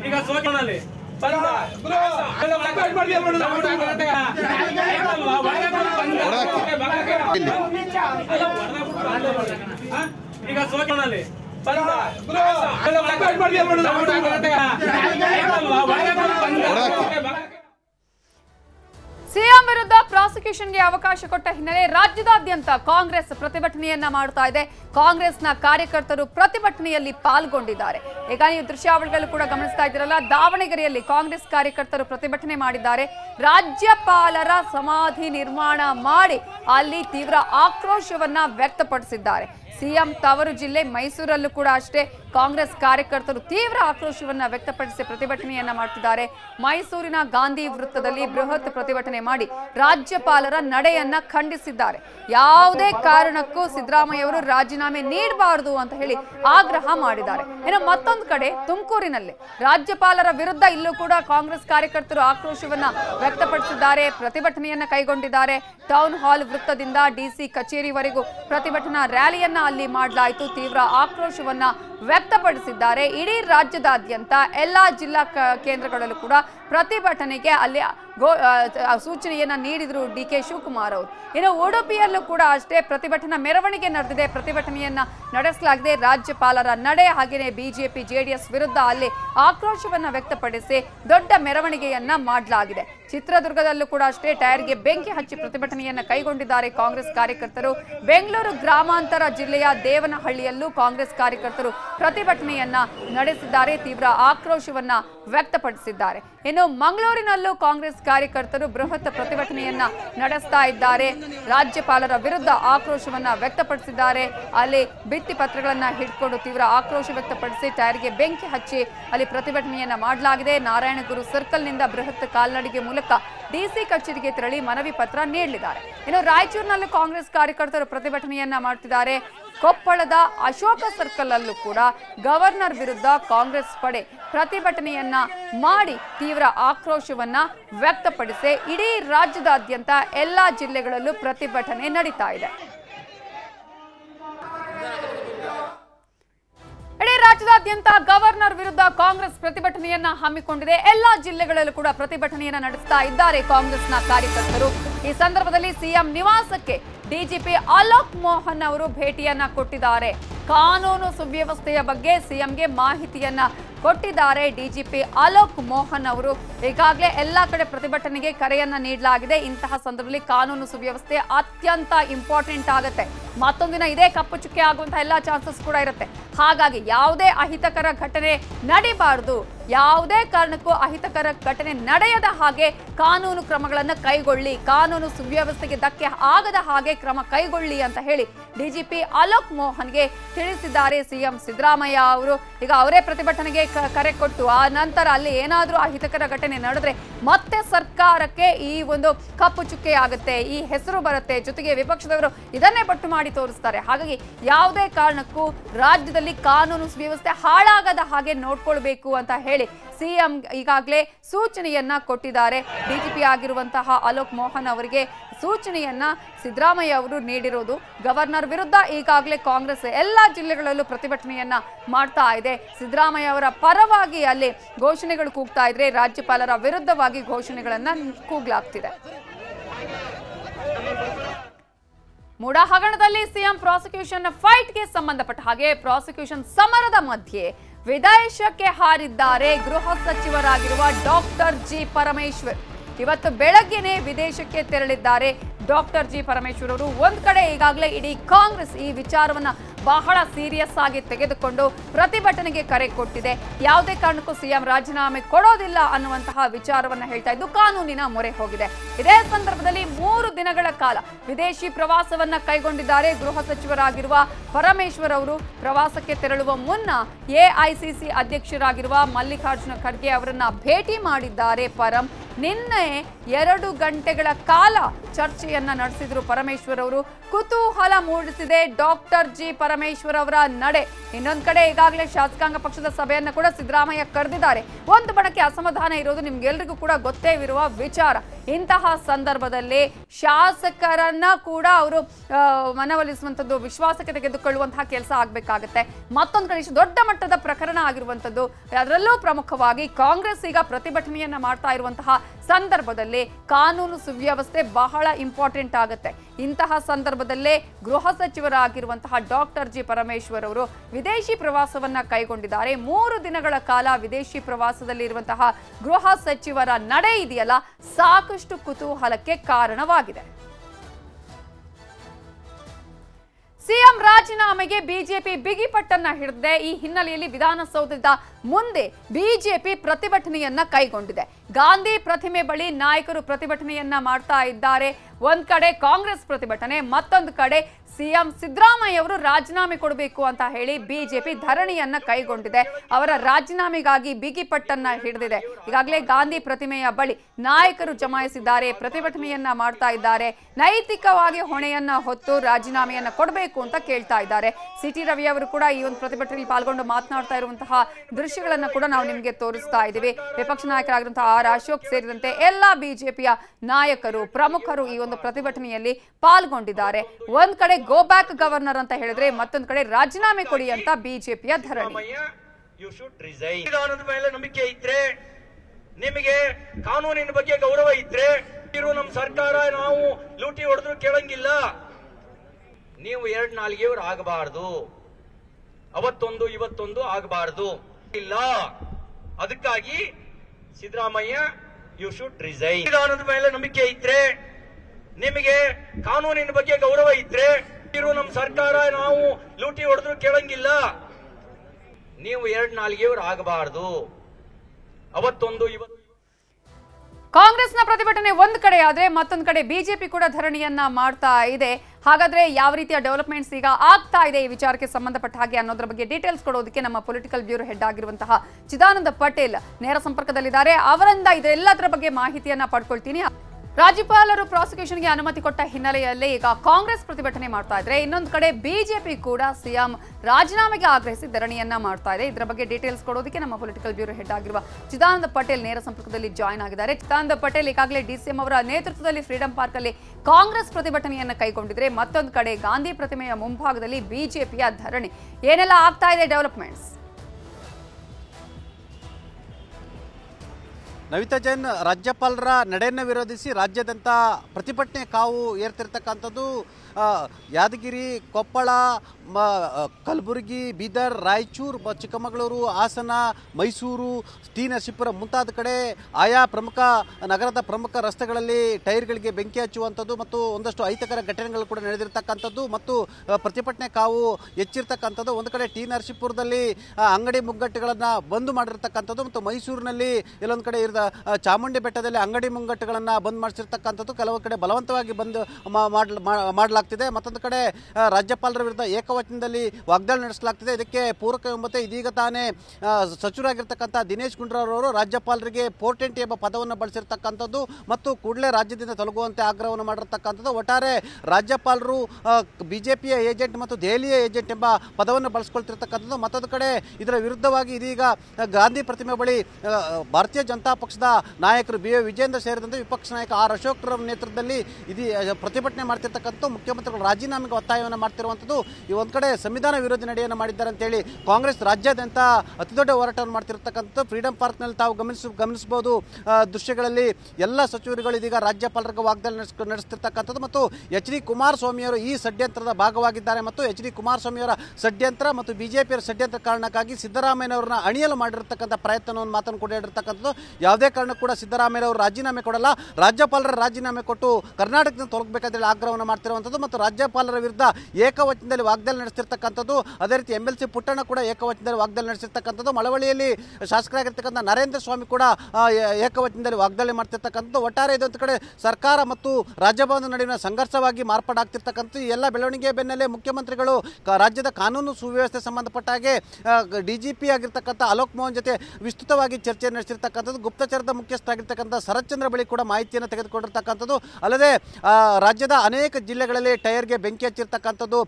ಈಗ ಸೋಕನಲ್ಲಿ ಇಲ್ಲಿ ಈಗ ಸೋಕನಲ್ಲಿ ಸಿಎಂ ವಿರುದ್ಧ ಪ್ರಾಸಿಕ್ಯೂಷನ್ಗೆ ಅವಕಾಶ ಕೊಟ್ಟ ಹಿನ್ನೆಲೆ ರಾಜ್ಯದಾದ್ಯಂತ ಕಾಂಗ್ರೆಸ್ ಪ್ರತಿಭಟನೆಯನ್ನ ಮಾಡ್ತಾ ಇದೆ. ಕಾಂಗ್ರೆಸ್ನ ಕಾರ್ಯಕರ್ತರು ಪ್ರತಿಭಟನೆಯಲ್ಲಿ ಪಾಲ್ಗೊಂಡಿದ್ದಾರೆ. ಈಗ ನೀವು ದೃಶ್ಯಾವಳಿಗಳು ಕೂಡ ಗಮನಿಸ್ತಾ ಇದ್ದೀರಲ್ಲ, ದಾವಣಗೆರೆಯಲ್ಲಿ ಕಾಂಗ್ರೆಸ್ ಕಾರ್ಯಕರ್ತರು ಪ್ರತಿಭಟನೆ ಮಾಡಿದ್ದಾರೆ. ರಾಜ್ಯಪಾಲರ ಸಮಾಧಿ ನಿರ್ಮಾಣ ಮಾಡಿ ಅಲ್ಲಿ ತೀವ್ರ ಆಕ್ರೋಶವನ್ನ ವ್ಯಕ್ತಪಡಿಸಿದ್ದಾರೆ. ಸಿಎಂ ತವರು ಜಿಲ್ಲೆ ಮೈಸೂರಲ್ಲೂ ಕೂಡ ಅಷ್ಟೇ ಕಾಂಗ್ರೆಸ್ ಕಾರ್ಯಕರ್ತರು ತೀವ್ರ ಆಕ್ರೋಶವನ್ನ ವ್ಯಕ್ತಪಡಿಸಿ ಪ್ರತಿಭಟನೆಯನ್ನ ಮಾಡ್ತಿದ್ದಾರೆ. ಮೈಸೂರಿನ ಗಾಂಧಿ ವೃತ್ತದಲ್ಲಿ ಬೃಹತ್ ಪ್ರತಿಭಟನೆ ಮಾಡಿ ರಾಜ್ಯಪಾಲರ ನಡೆಯನ್ನ ಖಂಡಿಸಿದ್ದಾರೆ. ಯಾವುದೇ ಕಾರಣಕ್ಕೂ ಸಿದ್ದರಾಮಯ್ಯ ಅವರು ರಾಜೀನಾಮೆ ನೀಡಬಾರದು ಅಂತ ಹೇಳಿ ಆಗ್ರಹ ಮಾಡಿದ್ದಾರೆ. ಇನ್ನು ಮತ್ತೊಂದು ಕಡೆ ತುಮಕೂರಿನಲ್ಲಿ ರಾಜ್ಯಪಾಲರ ವಿರುದ್ಧ ಇಲ್ಲೂ ಕೂಡ ಕಾಂಗ್ರೆಸ್ ಕಾರ್ಯಕರ್ತರು ಆಕ್ರೋಶವನ್ನ ವ್ಯಕ್ತಪಡಿಸಿದ್ದಾರೆ, ಪ್ರತಿಭಟನೆಯನ್ನ ಕೈಗೊಂಡಿದ್ದಾರೆ. ಟೌನ್ ಹಾಲ್ ವೃತ್ತದಿಂದ ಡಿಸಿ ಕಚೇರಿವರೆಗೂ ಪ್ರತಿಭಟನಾ ರ್ಯಾಲಿಯನ್ನ ಅಲ್ಲಿ ಮಾಡಲಾಯಿತು. ತೀವ್ರ ಆಕ್ರೋಶವನ್ನ ವ್ಯಕ್ತಪಡಿಸಿದ್ದಾರೆ. ಇಡೀ ರಾಜ್ಯದಾದ್ಯಂತ ಎಲ್ಲಾ ಜಿಲ್ಲಾ ಕೇಂದ್ರಗಳಲ್ಲೂ ಕೂಡ ಪ್ರತಿಭಟನೆಗೆ ಅಲ್ಲಿ ಗೋ ಸೂಚನೆಯನ್ನು ನೀಡಿದರು ಡಿ ಕೆ ಶಿವಕುಮಾರ್ ಅವರು. ಇನ್ನು ಉಡುಪಿಯಲ್ಲೂ ಕೂಡ ಅಷ್ಟೇ ಪ್ರತಿಭಟನಾ ಮೆರವಣಿಗೆ ನಡೆದಿದೆ. ಪ್ರತಿಭಟನೆಯನ್ನು ನಡೆಸಲಾಗಿದೆ. ರಾಜ್ಯಪಾಲರ ನಡೆ ಹಾಗೆಯೇ ಬಿಜೆಪಿ, ಜೆಡಿಎಸ್ ವಿರುದ್ಧ ಅಲ್ಲಿ ಆಕ್ರೋಶವನ್ನು ವ್ಯಕ್ತಪಡಿಸಿ ದೊಡ್ಡ ಮೆರವಣಿಗೆಯನ್ನು ಮಾಡಲಾಗಿದೆ. ಚಿತ್ರದುರ್ಗದಲ್ಲೂ ಕೂಡ ಅಷ್ಟೇ ಟೈರ್ಗೆ ಬೆಂಕಿ ಹಚ್ಚಿ ಪ್ರತಿಭಟನೆಯನ್ನ ಕೈಗೊಂಡಿದ್ದಾರೆ ಕಾಂಗ್ರೆಸ್ ಕಾರ್ಯಕರ್ತರು. ಬೆಂಗಳೂರು ಗ್ರಾಮಾಂತರ ಜಿಲ್ಲೆಯ ದೇವನಹಳ್ಳಿಯಲ್ಲೂ ಕಾಂಗ್ರೆಸ್ ಕಾರ್ಯಕರ್ತರು ಪ್ರತಿಭಟನೆಯನ್ನ ನಡೆಸಿದ್ದಾರೆ, ತೀವ್ರ ಆಕ್ರೋಶವನ್ನ ವ್ಯಕ್ತಪಡಿಸಿದ್ದಾರೆ. ಇನ್ನು ಮಂಗಳೂರಿನಲ್ಲೂ ಕಾಂಗ್ರೆಸ್ ಕಾರ್ಯಕರ್ತರು ಬೃಹತ್ ಪ್ರತಿಭಟನೆಯನ್ನ ನಡೆಸ್ತಾ ಇದ್ದಾರೆ. ರಾಜ್ಯಪಾಲರ ವಿರುದ್ಧ ಆಕ್ರೋಶವನ್ನ ವ್ಯಕ್ತಪಡಿಸಿದ್ದಾರೆ. ಅಲ್ಲಿ ಭಿತ್ತಿ ಪತ್ರಗಳನ್ನ ಹಿಡ್ಕೊಂಡು ತೀವ್ರ ಆಕ್ರೋಶ ವ್ಯಕ್ತಪಡಿಸಿ ಟೈರ್ಗೆ ಬೆಂಕಿ ಹಚ್ಚಿ ಅಲ್ಲಿ ಪ್ರತಿಭಟನೆಯನ್ನ ಮಾಡಲಾಗಿದೆ. ನಾರಾಯಣಗುರು ಸರ್ಕಲ್ನಿಂದ ಬೃಹತ್ ಕಾಲ್ನಡಿಗೆ ಮೂಲಕ ಡಿಸಿ ಕಚೇರಿಗೆ ತೆರಳಿ ಮನವಿ ಪತ್ರ ನೀಡಲಿದ್ದಾರೆ. ಇನ್ನು ರಾಯಚೂರಿನಲ್ಲೂ ಕಾಂಗ್ರೆಸ್ ಕಾರ್ಯಕರ್ತರು ಪ್ರತಿಭಟನೆಯನ್ನ ಮಾಡ್ತಿದ್ದಾರೆ. ಕೊಪ್ಪಳದ ಅಶೋಕ ಸರ್ಕಲ್ ಅಲ್ಲೂ ಕೂಡ ಗವರ್ನರ್ ವಿರುದ್ಧ ಕಾಂಗ್ರೆಸ್ ಪಡೆ ಪ್ರತಿಭಟನೆಯನ್ನ ಮಾಡಿ ತೀವ್ರ ಆಕ್ರೋಶವನ್ನ ವ್ಯಕ್ತಪಡಿಸಿ ಇಡೀ ರಾಜ್ಯದಾದ್ಯಂತ ಎಲ್ಲಾ ಜಿಲ್ಲೆಗಳಲ್ಲೂ ಪ್ರತಿಭಟನೆ ನಡೀತಾ ಇದೆ. ಇಡೀ ರಾಜ್ಯದಾದ್ಯಂತ ಗವರ್ನರ್ ವಿರುದ್ಧ ಕಾಂಗ್ರೆಸ್ ಪ್ರತಿಭಟನೆಯನ್ನ ಹಮ್ಮಿಕೊಂಡಿದೆ. ಎಲ್ಲಾ ಜಿಲ್ಲೆಗಳಲ್ಲೂ ಕೂಡ ಪ್ರತಿಭಟನೆಯನ್ನ ನಡೆಸ್ತಾ ಇದ್ದಾರೆ ಕಾಂಗ್ರೆಸ್ನ ಕಾರ್ಯಕರ್ತರು. ಈ ಸಂದರ್ಭದಲ್ಲಿ ಸಿಎಂ ನಿವಾಸಕ್ಕೆ ಡಿಜಿಪಿ ಅಲೋಕ್ ಮೋಹನ್ ಅವರು ಭೇಟಿಯನ್ನ ಕೊಟ್ಟಿದ್ದಾರೆ. ಕಾನೂನು ಸುವ್ಯವಸ್ಥೆಯ ಬಗ್ಗೆ ಸಿಎಂಗೆ ಮಾಹಿತಿಯನ್ನ ಕೊಟ್ಟಿದ್ದಾರೆ. ಡಿಜಿಪಿ ಅಲೋಕ್ ಮೋಹನ್ ಅವರು ಈಗಾಗಲೇ ಎಲ್ಲ ಕಡೆ ಪ್ರತಿಭಟನೆಗೆ ಕರೆಯನ್ನ ನೀಡಲಾಗಿದೆ. ಇಂತಹ ಸಂದರ್ಭದಲ್ಲಿ ಕಾನೂನು ಸುವ್ಯವಸ್ಥೆ ಅತ್ಯಂತ ಇಂಪಾರ್ಟೆಂಟ್ ಆಗುತ್ತೆ. ಮತ್ತೊಂದಿನ ಇದೇ ಕಪ್ಪು ಚುಕ್ಕೆ ಆಗುವಂತಹ ಎಲ್ಲಾ ಚಾನ್ಸಸ್ ಕೂಡ ಇರುತ್ತೆ. ಹಾಗಾಗಿ ಯಾವುದೇ ಅಹಿತಕರ ಘಟನೆ ನಡಿಬಾರದು. ಯಾವುದೇ ಕಾರಣಕ್ಕೂ ಅಹಿತಕರ ಘಟನೆ ನಡೆಯದ ಹಾಗೆ ಕಾನೂನು ಕ್ರಮಗಳನ್ನು ಕೈಗೊಳ್ಳಿ, ಕಾನೂನು ಸುವ್ಯವಸ್ಥೆಗೆ ಧಕ್ಕೆ ಆಗದ ಹಾಗೆ ಕ್ರಮ ಕೈಗೊಳ್ಳಿ ಅಂತ ಹೇಳಿ ಡಿಜಿಪಿ ಅಲೋಕ್ ಮೋಹನ್ಗೆ ತಿಳಿಸಿದ್ದಾರೆ ಸಿಎಂ ಸಿದ್ದರಾಮಯ್ಯ ಅವರು. ಈಗ ಅವರೇ ಪ್ರತಿಭಟನೆಗೆ ಕರೆ ಕೊಟ್ಟು, ಆ ನಂತರ ಅಲ್ಲಿ ಏನಾದರೂ ಅಹಿತಕರ ಘಟನೆ ನಡೆದ್ರೆ ಮತ್ತೆ ಸರ್ಕಾರಕ್ಕೆ ಈ ಒಂದು ಕಪ್ಪು ಚುಕ್ಕೆ ಆಗುತ್ತೆ, ಈ ಹೆಸರು ಬರುತ್ತೆ. ಜೊತೆಗೆ ವಿಪಕ್ಷದವರು ಇದನ್ನೇ ಪಟ್ಟು ಮಾಡಿ ತೋರಿಸ್ತಾರೆ. ಹಾಗಾಗಿ ಯಾವುದೇ ಕಾರಣಕ್ಕೂ ರಾಜ್ಯದಲ್ಲಿ ಕಾನೂನು ಸುವ್ಯವಸ್ಥೆ ಹಾಳಾಗದ ಹಾಗೆ ನೋಡ್ಕೊಳ್ಬೇಕು ಅಂತ ಹೇಳಿ ಸಿಎಂ ಈಗಾಗಲೇ ಸೂಚನೆಯನ್ನ ಕೊಟ್ಟಿದ್ದಾರೆ. ಡಿಜಿಪಿ ಆಗಿರುವಂತಹ ಅಲೋಕ್ ಮೋಹನ್ ಅವರಿಗೆ ಸೂಚನೆಯನ್ನ ಸಿದ್ದರಾಮಯ್ಯ ಅವರು ನೀಡಿರೋದು ಗವರ್ನರ್ ವಿರುದ್ಧ ಈಗಾಗಲೇ ಕಾಂಗ್ರೆಸ್ ಎಲ್ಲ ಜಿಲ್ಲೆಗಳಲ್ಲೂ ಪ್ರತಿಭಟನೆಯನ್ನ ಮಾಡ್ತಾ ಇದೆ. ಸಿದ್ದರಾಮಯ್ಯ ಅವರ ಪರವಾಗಿ ಅಲ್ಲಿ ಘೋಷಣೆಗಳು ಕೂಗ್ತಾ ಇದ್ರೆ ರಾಜ್ಯಪಾಲರ ವಿರುದ್ಧವಾಗಿ ಘೋಷಣೆಗಳನ್ನ ಕೂಗ್ಲಾಗ್ತಿದೆ. ಮೂಡ ಹಗರಣದಲ್ಲಿ ಸಿಎಂ ಪ್ರಾಸಿಕ್ಯೂಷನ್ ಫೈಟ್ಗೆ ಸಂಬಂಧಪಟ್ಟ ಹಾಗೆ ಪ್ರಾಸಿಕ್ಯೂಷನ್ ಸಮರದ ಮಧ್ಯೆ ವಿದೇಶಕ್ಕೆ ಹಾರಿದ್ದಾರೆ ಗೃಹ ಸಚಿವರಾಗಿರುವ ಡಾಕ್ಟರ್ ಜಿ ಪರಮೇಶ್ವರ್. ಇವತ್ತು ಬೆಳಗ್ಗೆನೆ ವಿದೇಶಕ್ಕೆ ತೆರಳಿದ್ದಾರೆ ಡಾಕ್ಟರ್ ಜಿ ಪರಮೇಶ್ವರ್ ಅವರು. ಒಂದ್ ಕಡೆ ಈಗಾಗಲೇ ಇಡೀ ಕಾಂಗ್ರೆಸ್ ಈ ವಿಚಾರವನ್ನ ಬಹಳ ಸೀರಿಯಸ್ ಆಗಿ ತೆಗೆದುಕೊಂಡು ಪ್ರತಿಭಟನೆಗೆ ಕರೆ ಕೊಟ್ಟಿದೆ. ಯಾವುದೇ ಕಾರಣಕ್ಕೂ ಸಿಎಂ ರಾಜೀನಾಮೆ ಕೊಡೋದಿಲ್ಲ ಅನ್ನುವಂತಹ ವಿಚಾರವನ್ನ ಹೇಳ್ತಾ ಇದ್ದು ಕಾನೂನಿನ ಮೊರೆ ಹೋಗಿದೆ. ಇದೇ ಸಂದರ್ಭದಲ್ಲಿ ಮೂರು ದಿನಗಳ ಕಾಲ ವಿದೇಶಿ ಪ್ರವಾಸವನ್ನ ಕೈಗೊಂಡಿದ್ದಾರೆ ಗೃಹ ಸಚಿವರಾಗಿರುವ ಪರಮೇಶ್ವರ್ ಅವರು. ಪ್ರವಾಸಕ್ಕೆ ತೆರಳುವ ಮುನ್ನ ಎಐಸಿಸಿ ಅಧ್ಯಕ್ಷರಾಗಿರುವ ಮಲ್ಲಿಕಾರ್ಜುನ ಖರ್ಗೆ ಅವರನ್ನ ಭೇಟಿ ಮಾಡಿದ್ದಾರೆ ಪರಂ. ನಿನ್ನೆ ಎರಡು ಗಂಟೆಗಳ ಕಾಲ ಚರ್ಚೆಯನ್ನ ನಡೆಸಿದ್ರು ಪರಮೇಶ್ವರ್ ಅವರು. ಕುತೂಹಲ ಮೂಡಿಸಿದೆ ಡಾಕ್ಟರ್ ಜಿ ಪರಮೇಶ್ವರ್ ಅವರ ನಡೆ. ಇನ್ನೊಂದು ಕಡೆ ಈಗಾಗಲೇ ಶಾಸಕಾಂಗ ಪಕ್ಷದ ಸಭೆಯನ್ನ ಕೂಡ ಸಿದ್ದರಾಮಯ್ಯ ಕರೆದಿದ್ದಾರೆ. ಒಂದು ಬಣಕ್ಕೆ ಅಸಮಾಧಾನ ಇರೋದು ನಿಮ್ಗೆಲ್ರಿಗೂ ಕೂಡ ಗೊತ್ತೇ ಇರುವ ವಿಚಾರ. ಇಂತಹ ಸಂದರ್ಭದಲ್ಲಿ ಶಾಸಕರನ್ನ ಕೂಡ ಅವರು ಮನವೊಲಿಸುವಂತದ್ದು ಮನವೊಲಿಸುವಂಥದ್ದು, ವಿಶ್ವಾಸಕ್ಕೆ ತೆಗೆದುಕೊಳ್ಳುವಂತಹ ಕೆಲಸ ಆಗ್ಬೇಕಾಗತ್ತೆ. ಮತ್ತೊಂದು ಕಡೆ ದೊಡ್ಡ ಮಟ್ಟದ ಪ್ರಕರಣ ಆಗಿರುವಂಥದ್ದು, ಅದರಲ್ಲೂ ಪ್ರಮುಖವಾಗಿ ಕಾಂಗ್ರೆಸ್ ಈಗ ಪ್ರತಿಭಟನೆಯನ್ನ ಮಾಡ್ತಾ ಇರುವಂತಹ ಸಂದರ್ಭದಲ್ಲಿ ಕಾನೂನು ಸುವ್ಯವಸ್ಥೆ ಬಹಳ ಇಂಪಾರ್ಟೆಂಟ್ ಆಗುತ್ತೆ. ಇಂತಹ ಸಂದರ್ಭದಲ್ಲೇ ಗೃಹ ಸಚಿವರಾಗಿರುವಂತಹ ಡಾಕ್ಟರ್ ಜಿ ಪರಮೇಶ್ವರ್ ಅವರು ವಿದೇಶಿ ಪ್ರವಾಸವನ್ನ ಕೈಗೊಂಡಿದ್ದಾರೆ. ಮೂರು ದಿನಗಳ ಕಾಲ ವಿದೇಶಿ ಪ್ರವಾಸದಲ್ಲಿ ಇರುವಂತಹ ಗೃಹ ಸಚಿವರ ನಡೆ ಇದೆಯಲ್ಲ, ಸಾಕಷ್ಟು ಕುತೂಹಲಕ್ಕೆ ಕಾರಣವಾಗಿದೆ. ಸಿಎಂ ರಾಜೀನಾಮೆಗೆ ಬಿಜೆಪಿ ಬಿಗಿಪಟ್ಟನ್ನ ಹಿಡಿದೆ ಈ ಹಿನ್ನೆಲೆಯಲ್ಲಿ ವಿಧಾನಸೌಧದ ಮುಂದೆ ಬಿಜೆಪಿ ಪ್ರತಿಭಟನೆಯನ್ನ ಕೈಗೊಂಡಿದೆ. ಗಾಂಧಿ ಪ್ರತಿಮೆ ಬಳಿ ನಾಯಕರು ಪ್ರತಿಭಟನೆಯನ್ನ ಮಾಡ್ತಾ ಇದ್ದಾರೆ. ಒಂದ್ ಕಡೆ ಕಾಂಗ್ರೆಸ್ ಪ್ರತಿಭಟನೆ, ಮತ್ತೊಂದು ಕಡೆ ಸಿಎಂ ಸಿದ್ದರಾಮಯ್ಯ ಅವರು ರಾಜೀನಾಮೆ ಕೊಡಬೇಕು ಅಂತ ಹೇಳಿ ಬಿಜೆಪಿ ಧರಣಿಯನ್ನ ಕೈಗೊಂಡಿದೆ. ಅವರ ರಾಜೀನಾಮೆಗಾಗಿ ಬಿಗಿಪಟ್ಟನ್ನ ಹಿಡಿದಿದೆ. ಈಗಾಗಲೇ ಗಾಂಧಿ ಪ್ರತಿಮೆಯ ಬಳಿ ನಾಯಕರು ಜಮಾಯಿಸಿದ್ದಾರೆ, ಪ್ರತಿಭಟನೆಯನ್ನ ಮಾಡ್ತಾ ಇದ್ದಾರೆ. ನೈತಿಕವಾಗಿ ಹೊಣೆಯನ್ನ ಹೊತ್ತು ರಾಜೀನಾಮೆಯನ್ನ ಕೊಡಬೇಕು ಅಂತ ಕೇಳ್ತಾ ಇದ್ದಾರೆ. ಸಿಟಿ ರವಿ ಅವರು ಕೂಡ ಈ ಒಂದು ಪ್ರತಿಭಟನೆಯಲ್ಲಿ ಪಾಲ್ಗೊಂಡು ಮಾತನಾಡ್ತಾ ಇರುವಂತಹ ದೃಶ್ಯಗಳನ್ನ ಕೂಡ ನಾವು ನಿಮಗೆ ತೋರಿಸ್ತಾ ಇದ್ದೀವಿ. ವಿಪಕ್ಷ ನಾಯಕರಾಗಿರುವಂತಹ ಆರ್ ಅಶೋಕ್ ಸೇರಿದಂತೆ ಎಲ್ಲಾ ಬಿಜೆಪಿಯ ನಾಯಕರು, ಪ್ರಮುಖರು ಈ ಒಂದು ಪ್ರತಿಭಟನೆಯಲ್ಲಿ ಪಾಲ್ಗೊಂಡಿದ್ದಾರೆ. ಒಂದ್ ಕಡೆ ಗೋ ಬ್ಯಾಕ್ ಗವರ್ನರ್ ಅಂತ ಹೇಳಿದ್ರೆ ಮತ್ತೊಂದು ಕಡೆ ರಾಜೀನಾಮೆ ಕೊಡಿ ಅಂತ ಬಿಜೆಪಿಯ ಧರಣಿ. ಮೇಲೆ ನಂಬಿಕೆ ಇದ್ರೆ, ನಿಮಗೆ ಕಾನೂನಿನ ಬಗ್ಗೆ ಗೌರವ ಇದ್ರೆ ನಮ್ಮ ಸರ್ಕಾರ ನಾವು ಲೂಟಿ ಹೊಡೆದ್ರು ಕೇಳಂಗಿಲ್ಲ. ನೀವು ಎರಡ್ ನಾಲ್ಗೆಯವ್ರು ಆಗಬಾರ್ದು. ಅವತ್ತೊಂದು, ಇವತ್ತೊಂದು ಆಗಬಾರ್ದು. ಇಲ್ಲ. ಅದಕ್ಕಾಗಿ ಸಿದ್ದರಾಮಯ್ಯ ಯು ಶುಡ್ ರಿಸೈನ್ ಮೇಲೆ ನಂಬಿಕೆ ಇದ್ರೆ, ನಿಮಗೆ ಕಾನೂನಿನ ಬಗ್ಗೆ ಗೌರವ ಇದ್ರೆ ನಮ್ಮ ಸರ್ಕಾರ ನಾವು ಲೂಟಿ ಹೊಡೆದ್ರು ಕೇಳಂಗಿಲ್ಲ. ನೀವು ಎರಡ್ ನಾಲ್ಗೆಯವರು ಆಗಬಾರದು. ಅವತ್ತೊಂದು, ಇವತ್ತು ಕಾಂಗ್ರೆಸ್ನ ಪ್ರತಿಭಟನೆ ಒಂದ್ ಕಡೆ ಆದ್ರೆ ಮತ್ತೊಂದ್ ಕಡೆ ಬಿಜೆಪಿ ಕೂಡ ಧರಣಿಯನ್ನ ಮಾಡ್ತಾ ಇದೆ. ಹಾಗಾದ್ರೆ ಯಾವ ರೀತಿಯ ಡೆವಲಪ್ಮೆಂಟ್ಸ್ ಈಗ ಆಗ್ತಾ ಇದೆ ಈ ವಿಚಾರಕ್ಕೆ ಸಂಬಂಧಪಟ್ಟ ಹಾಗೆ ಅನ್ನೋದ್ರ ಬಗ್ಗೆ ಡೀಟೇಲ್ಸ್ ಕೊಡೋದಕ್ಕೆ ನಮ್ಮ ಪೊಲಿಟಿಕಲ್ ಬ್ಯೂರೋ ಹೆಡ್ ಆಗಿರುವಂತಹ ಚಿದಾನಂದ ಪಟೇಲ್ ನೇರ ಸಂಪರ್ಕದಲ್ಲಿದ್ದಾರೆ. ಅವರಿಂದ ಇದೆಲ್ಲದರ ಬಗ್ಗೆ ಮಾಹಿತಿಯನ್ನ ಪಡ್ಕೊಳ್ತೀನಿ. ರಾಜ್ಯಪಾಲರು ಪ್ರಾಸಿಕ್ಯೂಷನ್ಗೆ ಅನುಮತಿ ಕೊಟ್ಟ ಹಿನ್ನೆಲೆಯಲ್ಲಿ ಈಗ ಕಾಂಗ್ರೆಸ್ ಪ್ರತಿಭಟನೆ ಮಾಡ್ತಾ ಇದ್ರೆ ಇನ್ನೊಂದು ಕಡೆ ಬಿಜೆಪಿ ಕೂಡ ಸಿಎಂ ರಾಜೀನಾಮೆಗೆ ಆಗ್ರಹಿಸಿ ಧರಣಿಯನ್ನ ಮಾಡ್ತಾ ಇದೆ. ಇದರ ಬಗ್ಗೆ ಡೀಟೇಲ್ಸ್ ಕೊಡೋದಕ್ಕೆ ನಮ್ಮ ಪೊಲಿಟಿಕಲ್ ಬ್ಯೂರೋ ಹೆಡ್ ಆಗಿರುವ ಚಿದಾನಂದ ಪಟೇಲ್ ನೇರ ಸಂಪರ್ಕದಲ್ಲಿ ಜಾಯ್ನ್ ಆಗಿದ್ದಾರೆ. ಚಿದಾನಂದ ಪಟೇಲ್ ಈಗಾಗಲೇ ಡಿಸಿಎಂ ಅವರ ನೇತೃತ್ವದಲ್ಲಿ ಫ್ರೀಡಂ ಪಾರ್ಕ್ ಅಲ್ಲಿ ಕಾಂಗ್ರೆಸ್ ಪ್ರತಿಭಟನೆಯನ್ನು ಕೈಗೊಂಡಿದ್ರೆ ಮತ್ತೊಂದು ಕಡೆ ಗಾಂಧಿ ಪ್ರತಿಮೆಯ ಮುಂಭಾಗದಲ್ಲಿ ಬಿಜೆಪಿಯ ಧರಣಿ. ಏನೆಲ್ಲ ಆಗ್ತಾ ಇದೆ ಡೆವಲಪ್ಮೆಂಟ್ಸ್? ನವಿತಾ ಜೈನ್ ರಾಜ್ಯಪಾಲರ ನಡೆಯನ್ನು ವಿರೋಧಿಸಿ ರಾಜ್ಯಾದ್ಯಂತ ಪ್ರತಿಭಟನೆ ಕಾವು ಏರ್ತಿರ್ತಕ್ಕಂಥದ್ದು ಯಾದಗಿರಿ ಕೊಪ್ಪಳ ಮ- ಕಲಬುರಗಿ, ಬೀದರ್, ರಾಯಚೂರು ಚಿಕ್ಕಮಗಳೂರು, ಹಾಸನ, ಮೈಸೂರು, ಟಿ ಮುಂತಾದ ಕಡೆ ಆಯಾ ಪ್ರಮುಖ ನಗರದ ಪ್ರಮುಖ ರಸ್ತೆಗಳಲ್ಲಿ ಟೈರ್ಗಳಿಗೆ ಬೆಂಕಿ ಹಚ್ಚುವಂಥದ್ದು ಮತ್ತು ಒಂದಷ್ಟು ಅಹಿತಕರ ಘಟನೆಗಳು ಕೂಡ ನಡೆದಿರ್ತಕ್ಕಂಥದ್ದು ಮತ್ತು ಪ್ರತಿಭಟನೆ ಕಾವು ಹೆಚ್ಚಿರ್ತಕ್ಕಂಥದ್ದು. ಒಂದು ಕಡೆ ಟಿ ನರಸೀಪುರದಲ್ಲಿ ಅಂಗಡಿ ಮುಗ್ಗಟ್ಟುಗಳನ್ನು ಬಂದ್ ಮಾಡಿರ್ತಕ್ಕಂಥದ್ದು ಮತ್ತು ಮೈಸೂರಿನಲ್ಲಿ ಇಲ್ಲೊಂದು ಕಡೆ ಇರದ ಚಾಮುಂಡಿ ಬೆಟ್ಟದಲ್ಲಿ ಅಂಗಡಿ ಮುಂಗಟ್ಟುಗಳನ್ನು ಬಂದ್ ಮಾಡಿಸಿರ್ತಕ್ಕಂಥದ್ದು ಕೆಲವು ಕಡೆ ಬಲವಂತವಾಗಿ ಬಂದ್ ಮಾಡಲಾಗ್ತಿದೆ. ಮತ್ತೊಂದು ಕಡೆ ರಾಜ್ಯಪಾಲರ ವಿರುದ್ಧ ಏಕವಚನದಲ್ಲಿ ವಾಗ್ದಾಳಿ ನಡೆಸಲಾಗ್ತಿದೆ. ಇದಕ್ಕೆ ಪೂರಕವೆಂಬಂತೆ ಇದೀಗ ತಾನೇ ಸಚಿವರಾಗಿರ್ತಕ್ಕಂಥ ದಿನೇಶ್ ಗುಂಡೂರಾವ್ ಅವರು ರಾಜ್ಯಪಾಲರಿಗೆ ಪೋರ್ಟೆಂಟ್ ಎಂಬ ಪದವನ್ನು ಬಳಸಿರ್ತಕ್ಕಂಥದ್ದು ಮತ್ತು ಕೂಡಲೇ ರಾಜ್ಯದಿಂದ ತೊಲಗುವಂತೆ ಆಗ್ರಹವನ್ನು ಮಾಡಿರ್ತಕ್ಕಂಥದ್ದು. ಒಟ್ಟಾರೆ ರಾಜ್ಯಪಾಲರು ಬಿಜೆಪಿಯ ಏಜೆಂಟ್ ಮತ್ತು ದೆಹಲಿಯ ಏಜೆಂಟ್ ಎಂಬ ಪದವನ್ನು ಬಳಸ್ಕೊಳ್ತಿರ್ತಕ್ಕಂಥದ್ದು. ಮತ್ತೊಂದು ಕಡೆ ಇದರ ವಿರುದ್ಧವಾಗಿ ಇದೀಗ ಗಾಂಧಿ ಪ್ರತಿಮೆ ಬಳಿ ಭಾರತೀಯ ಜನತಾ ಪಕ್ಷದ ನಾಯಕರು ಬಿ. ವಿಜೇಂದ್ರ ಸೇರಿದಂತೆ ವಿಪಕ್ಷ ನಾಯಕ ಆರ್. ಅಶೋಕ್ ನೇತೃತ್ವದಲ್ಲಿ ಇದೀ ಪ್ರತಿಭಟನೆ ಮಾಡ್ತಿರ್ತಕ್ಕಂಥ ಮುಖ್ಯಮಂತ್ರಿಗಳು ರಾಜೀನಾಮೆಗೆ ಒತ್ತಾಯವನ್ನು ಮಾಡ್ತಿರುವಂಥದ್ದು. ಈ ಒಂದು ಕಡೆ ಸಂವಿಧಾನ ವಿರೋಧಿ ನಡೆಯನ್ನು ಮಾಡಿದ್ದಾರೆ ಅಂತೇಳಿ ಕಾಂಗ್ರೆಸ್ ರಾಜ್ಯಾದ್ಯಂತ ಅತಿದೊಡ್ಡ ಹೋರಾಟವನ್ನು ಮಾಡ್ತಿರ್ತಕ್ಕಂಥದ್ದು ಫ್ರೀಡಂ ಪಾರ್ಕ್ನಲ್ಲಿ ತಾವು ಗಮನಿಸ ಗಮನಿಸಬಹುದು ದೃಶ್ಯಗಳಲ್ಲಿ ಎಲ್ಲ ಸಚಿವರುಗಳು ಇದೀಗ ರಾಜ್ಯಪಾಲರಿಗೆ ವಾಗ್ದಾಳಿ ನಡೆಸ್, ನಡೆಸ್ತಿರ್ತಕ್ಕಂಥದ್ದು ಮತ್ತು ಎಚ್ ಡಿ ಕುಮಾರಸ್ವಾಮಿಯವರು ಈ ಷಡ್ಯಂತ್ರದ ಭಾಗವಾಗಿದ್ದಾರೆ ಮತ್ತು ಎಚ್ ಡಿ ಕುಮಾರಸ್ವಾಮಿಯವರ ಷಡ್ಯಂತ್ರ ಮತ್ತು ಬಿಜೆಪಿಯವರ ಷಡ್ಯಂತ್ರ ಕಾರಣಕ್ಕಾಗಿ ಸಿದ್ದರಾಮಯ್ಯನವರನ್ನ ಅಣಿಯಲು ಮಾಡಿರ್ತಕ್ಕಂಥ ಪ್ರಯತ್ನವನ್ನು ಮಾತನ್ನು ಕೂಡ ಯಾವುದೇ ಕಾರಣಕ್ಕೂ ಕೂಡ ಸಿದ್ದರಾಮಯ್ಯವರು ರಾಜೀನಾಮೆ ಕೊಡಲ್ಲ. ರಾಜ್ಯಪಾಲರ ರಾಜೀನಾಮೆ ಕೊಟ್ಟು ಕರ್ನಾಟಕದಿಂದ ತೊಲಗಬೇಕಂತೇಳಿ ಆಗ್ರಹವನ್ನು ಮಾಡ್ತಿರುವಂಥದ್ದು ಮತ್ತು ರಾಜ್ಯಪಾಲರ ವಿರುದ್ಧ ಏಕವಚನದಲ್ಲಿ ವಾಗ್ದಾಳಿ ನಡೆಸ್ತಿರ್ತಕ್ಕಂಥದ್ದು, ಅದೇ ರೀತಿ ಎಂ ಎಲ್ ಸಿ ಪುಟ್ಟಣ್ಣ ಕೂಡ ಏಕವಚನದಲ್ಲಿ ವಾಗ್ದಾಳಿ ನಡೆಸಿರ್ತಕ್ಕಂಥದ್ದು ಮಳವಳ್ಳಿಯಲ್ಲಿ ಶಾಸಕರಾಗಿರ್ತಕ್ಕಂಥ ನರೇಂದ್ರ ಸ್ವಾಮಿ ಕೂಡ ಏಕವಚನದಲ್ಲಿ ವಾಗ್ದಾಳಿ ಮಾಡ್ತಿರ್ತಕ್ಕಂಥದ್ದು. ಒಟ್ಟಾರೆ ಇದೊಂದು ಕಡೆ ಸರ್ಕಾರ ಮತ್ತು ರಾಜ್ಯಭವನ ನಡುವಿನ ಸಂಘರ್ಷವಾಗಿ ಮಾರ್ಪಾಡಾಗ್ತಿರ್ತಕ್ಕಂಥ ಈ ಎಲ್ಲ ಬೆಳವಣಿಗೆ ಬೆನ್ನಲ್ಲೇ ಮುಖ್ಯಮಂತ್ರಿಗಳು ರಾಜ್ಯದ ಕಾನೂನು ಸುವ್ಯವಸ್ಥೆ ಸಂಬಂಧಪಟ್ಟ ಹಾಗೆ ಡಿ ಜಿ ಪಿ ಆಗಿರ್ತಕ್ಕಂಥ ಅಲೋಕ್ ಮೋಹನ್ ಜೊತೆ ವಿಸ್ತೃತವಾಗಿ ಚರ್ಚೆ ನಡೆಸಿರ್ತಕ್ಕಂಥದ್ದು. ಗುಪ್ತಚರದ ಮುಖ್ಯಸ್ಥರಾಗಿರ್ತಕ್ಕಂಥ ಶರತ್ಚಂದ್ರ ಬಳಿ ಕೂಡ ಮಾಹಿತಿಯನ್ನು ತೆಗೆದುಕೊಂಡಿರ್ತಕ್ಕಂಥದ್ದು. ಅಲ್ಲದೆ ರಾಜ್ಯದ ಅನೇಕ ಜಿಲ್ಲೆಗಳಲ್ಲಿ ಟೈರ್ಗೆ ಬೆಂಕಿ ಹಚ್ಚಿರ್ತಕ್ಕಂಥದ್ದು.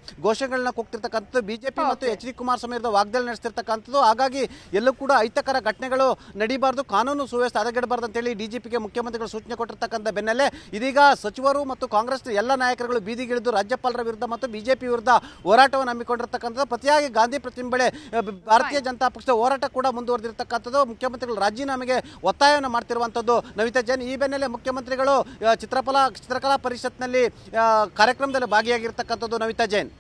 ಘೋಷಣೆಗಳನ್ನ ಕೂಗ್ತಿರ್ತಕ್ಕಂಥದ್ದು ಬಿಜೆಪಿ ಮತ್ತು ಎಚ್ ಡಿ ಕುಮಾರಸ್ವಾಮಿ ವಿರುದ್ಧ ವಾಗ್ದಾಳಿ ನಡೆಸ್ತಿರ್ತಕ್ಕಂಥದ್ದು. ಹಾಗಾಗಿ ಎಲ್ಲೂ ಕೂಡ ಅಹಿತಕರ ಘಟನೆಗಳು ನಡೀಬಾರ್ದು ಕಾನೂನು ಸುವ್ಯವಸ್ಥೆ ಹದಗೆಡಬಾರ್ದು ಅಂತೇಳಿ ಡಿಜಿಪಿಗೆ ಮುಖ್ಯಮಂತ್ರಿಗಳು ಸೂಚನೆ ಕೊಟ್ಟಿರ್ತಕ್ಕಂಥ ಬೆನ್ನಲ್ಲೇ ಇದೀಗ ಸಚಿವರು ಮತ್ತು ಕಾಂಗ್ರೆಸ್ನ ಎಲ್ಲ ನಾಯಕರುಗಳು ಬೀದಿಗಿಳಿದು ರಾಜ್ಯಪಾಲರ ವಿರುದ್ಧ ಮತ್ತು ಬಿಜೆಪಿ ವಿರುದ್ಧ ಹೋರಾಟವನ್ನು ಹಮ್ಮಿಕೊಂಡಿರ್ತಕ್ಕಂಥದ್ದು. ಪ್ರತಿಯಾಗಿ ಗಾಂಧಿ ಪ್ರತಿಮೆ ಬಳಿ ಭಾರತೀಯ ಜನತಾ ಪಕ್ಷದ ಹೋರಾಟ ಕೂಡ ಮುಂದುವರೆದಿರ್ತಕ್ಕಂಥದ್ದು. ಮುಖ್ಯಮಂತ್ರಿಗಳು ರಾಜೀನಾಮೆಗೆ ಒತ್ತಾಯವನ್ನು ಮಾಡ್ತಿರುವಂಥದ್ದು ನವಿತಾ ಜೈನ್. ಈ ಬೆನ್ನಲ್ಲೇ ಮುಖ್ಯಮಂತ್ರಿಗಳು ಚಿತ್ರಪಲ ಚಿತ್ರಕಲಾ ಚಿತ್ರಕಲಾ ಪರಿಷತ್ನಲ್ಲಿ ಕಾರ್ಯಕ್ರಮದಲ್ಲಿ ಭಾಗಿಯಾಗಿರ್ತಕ್ಕಂಥದ್ದು ನವಿತಾ ಜೈನ್.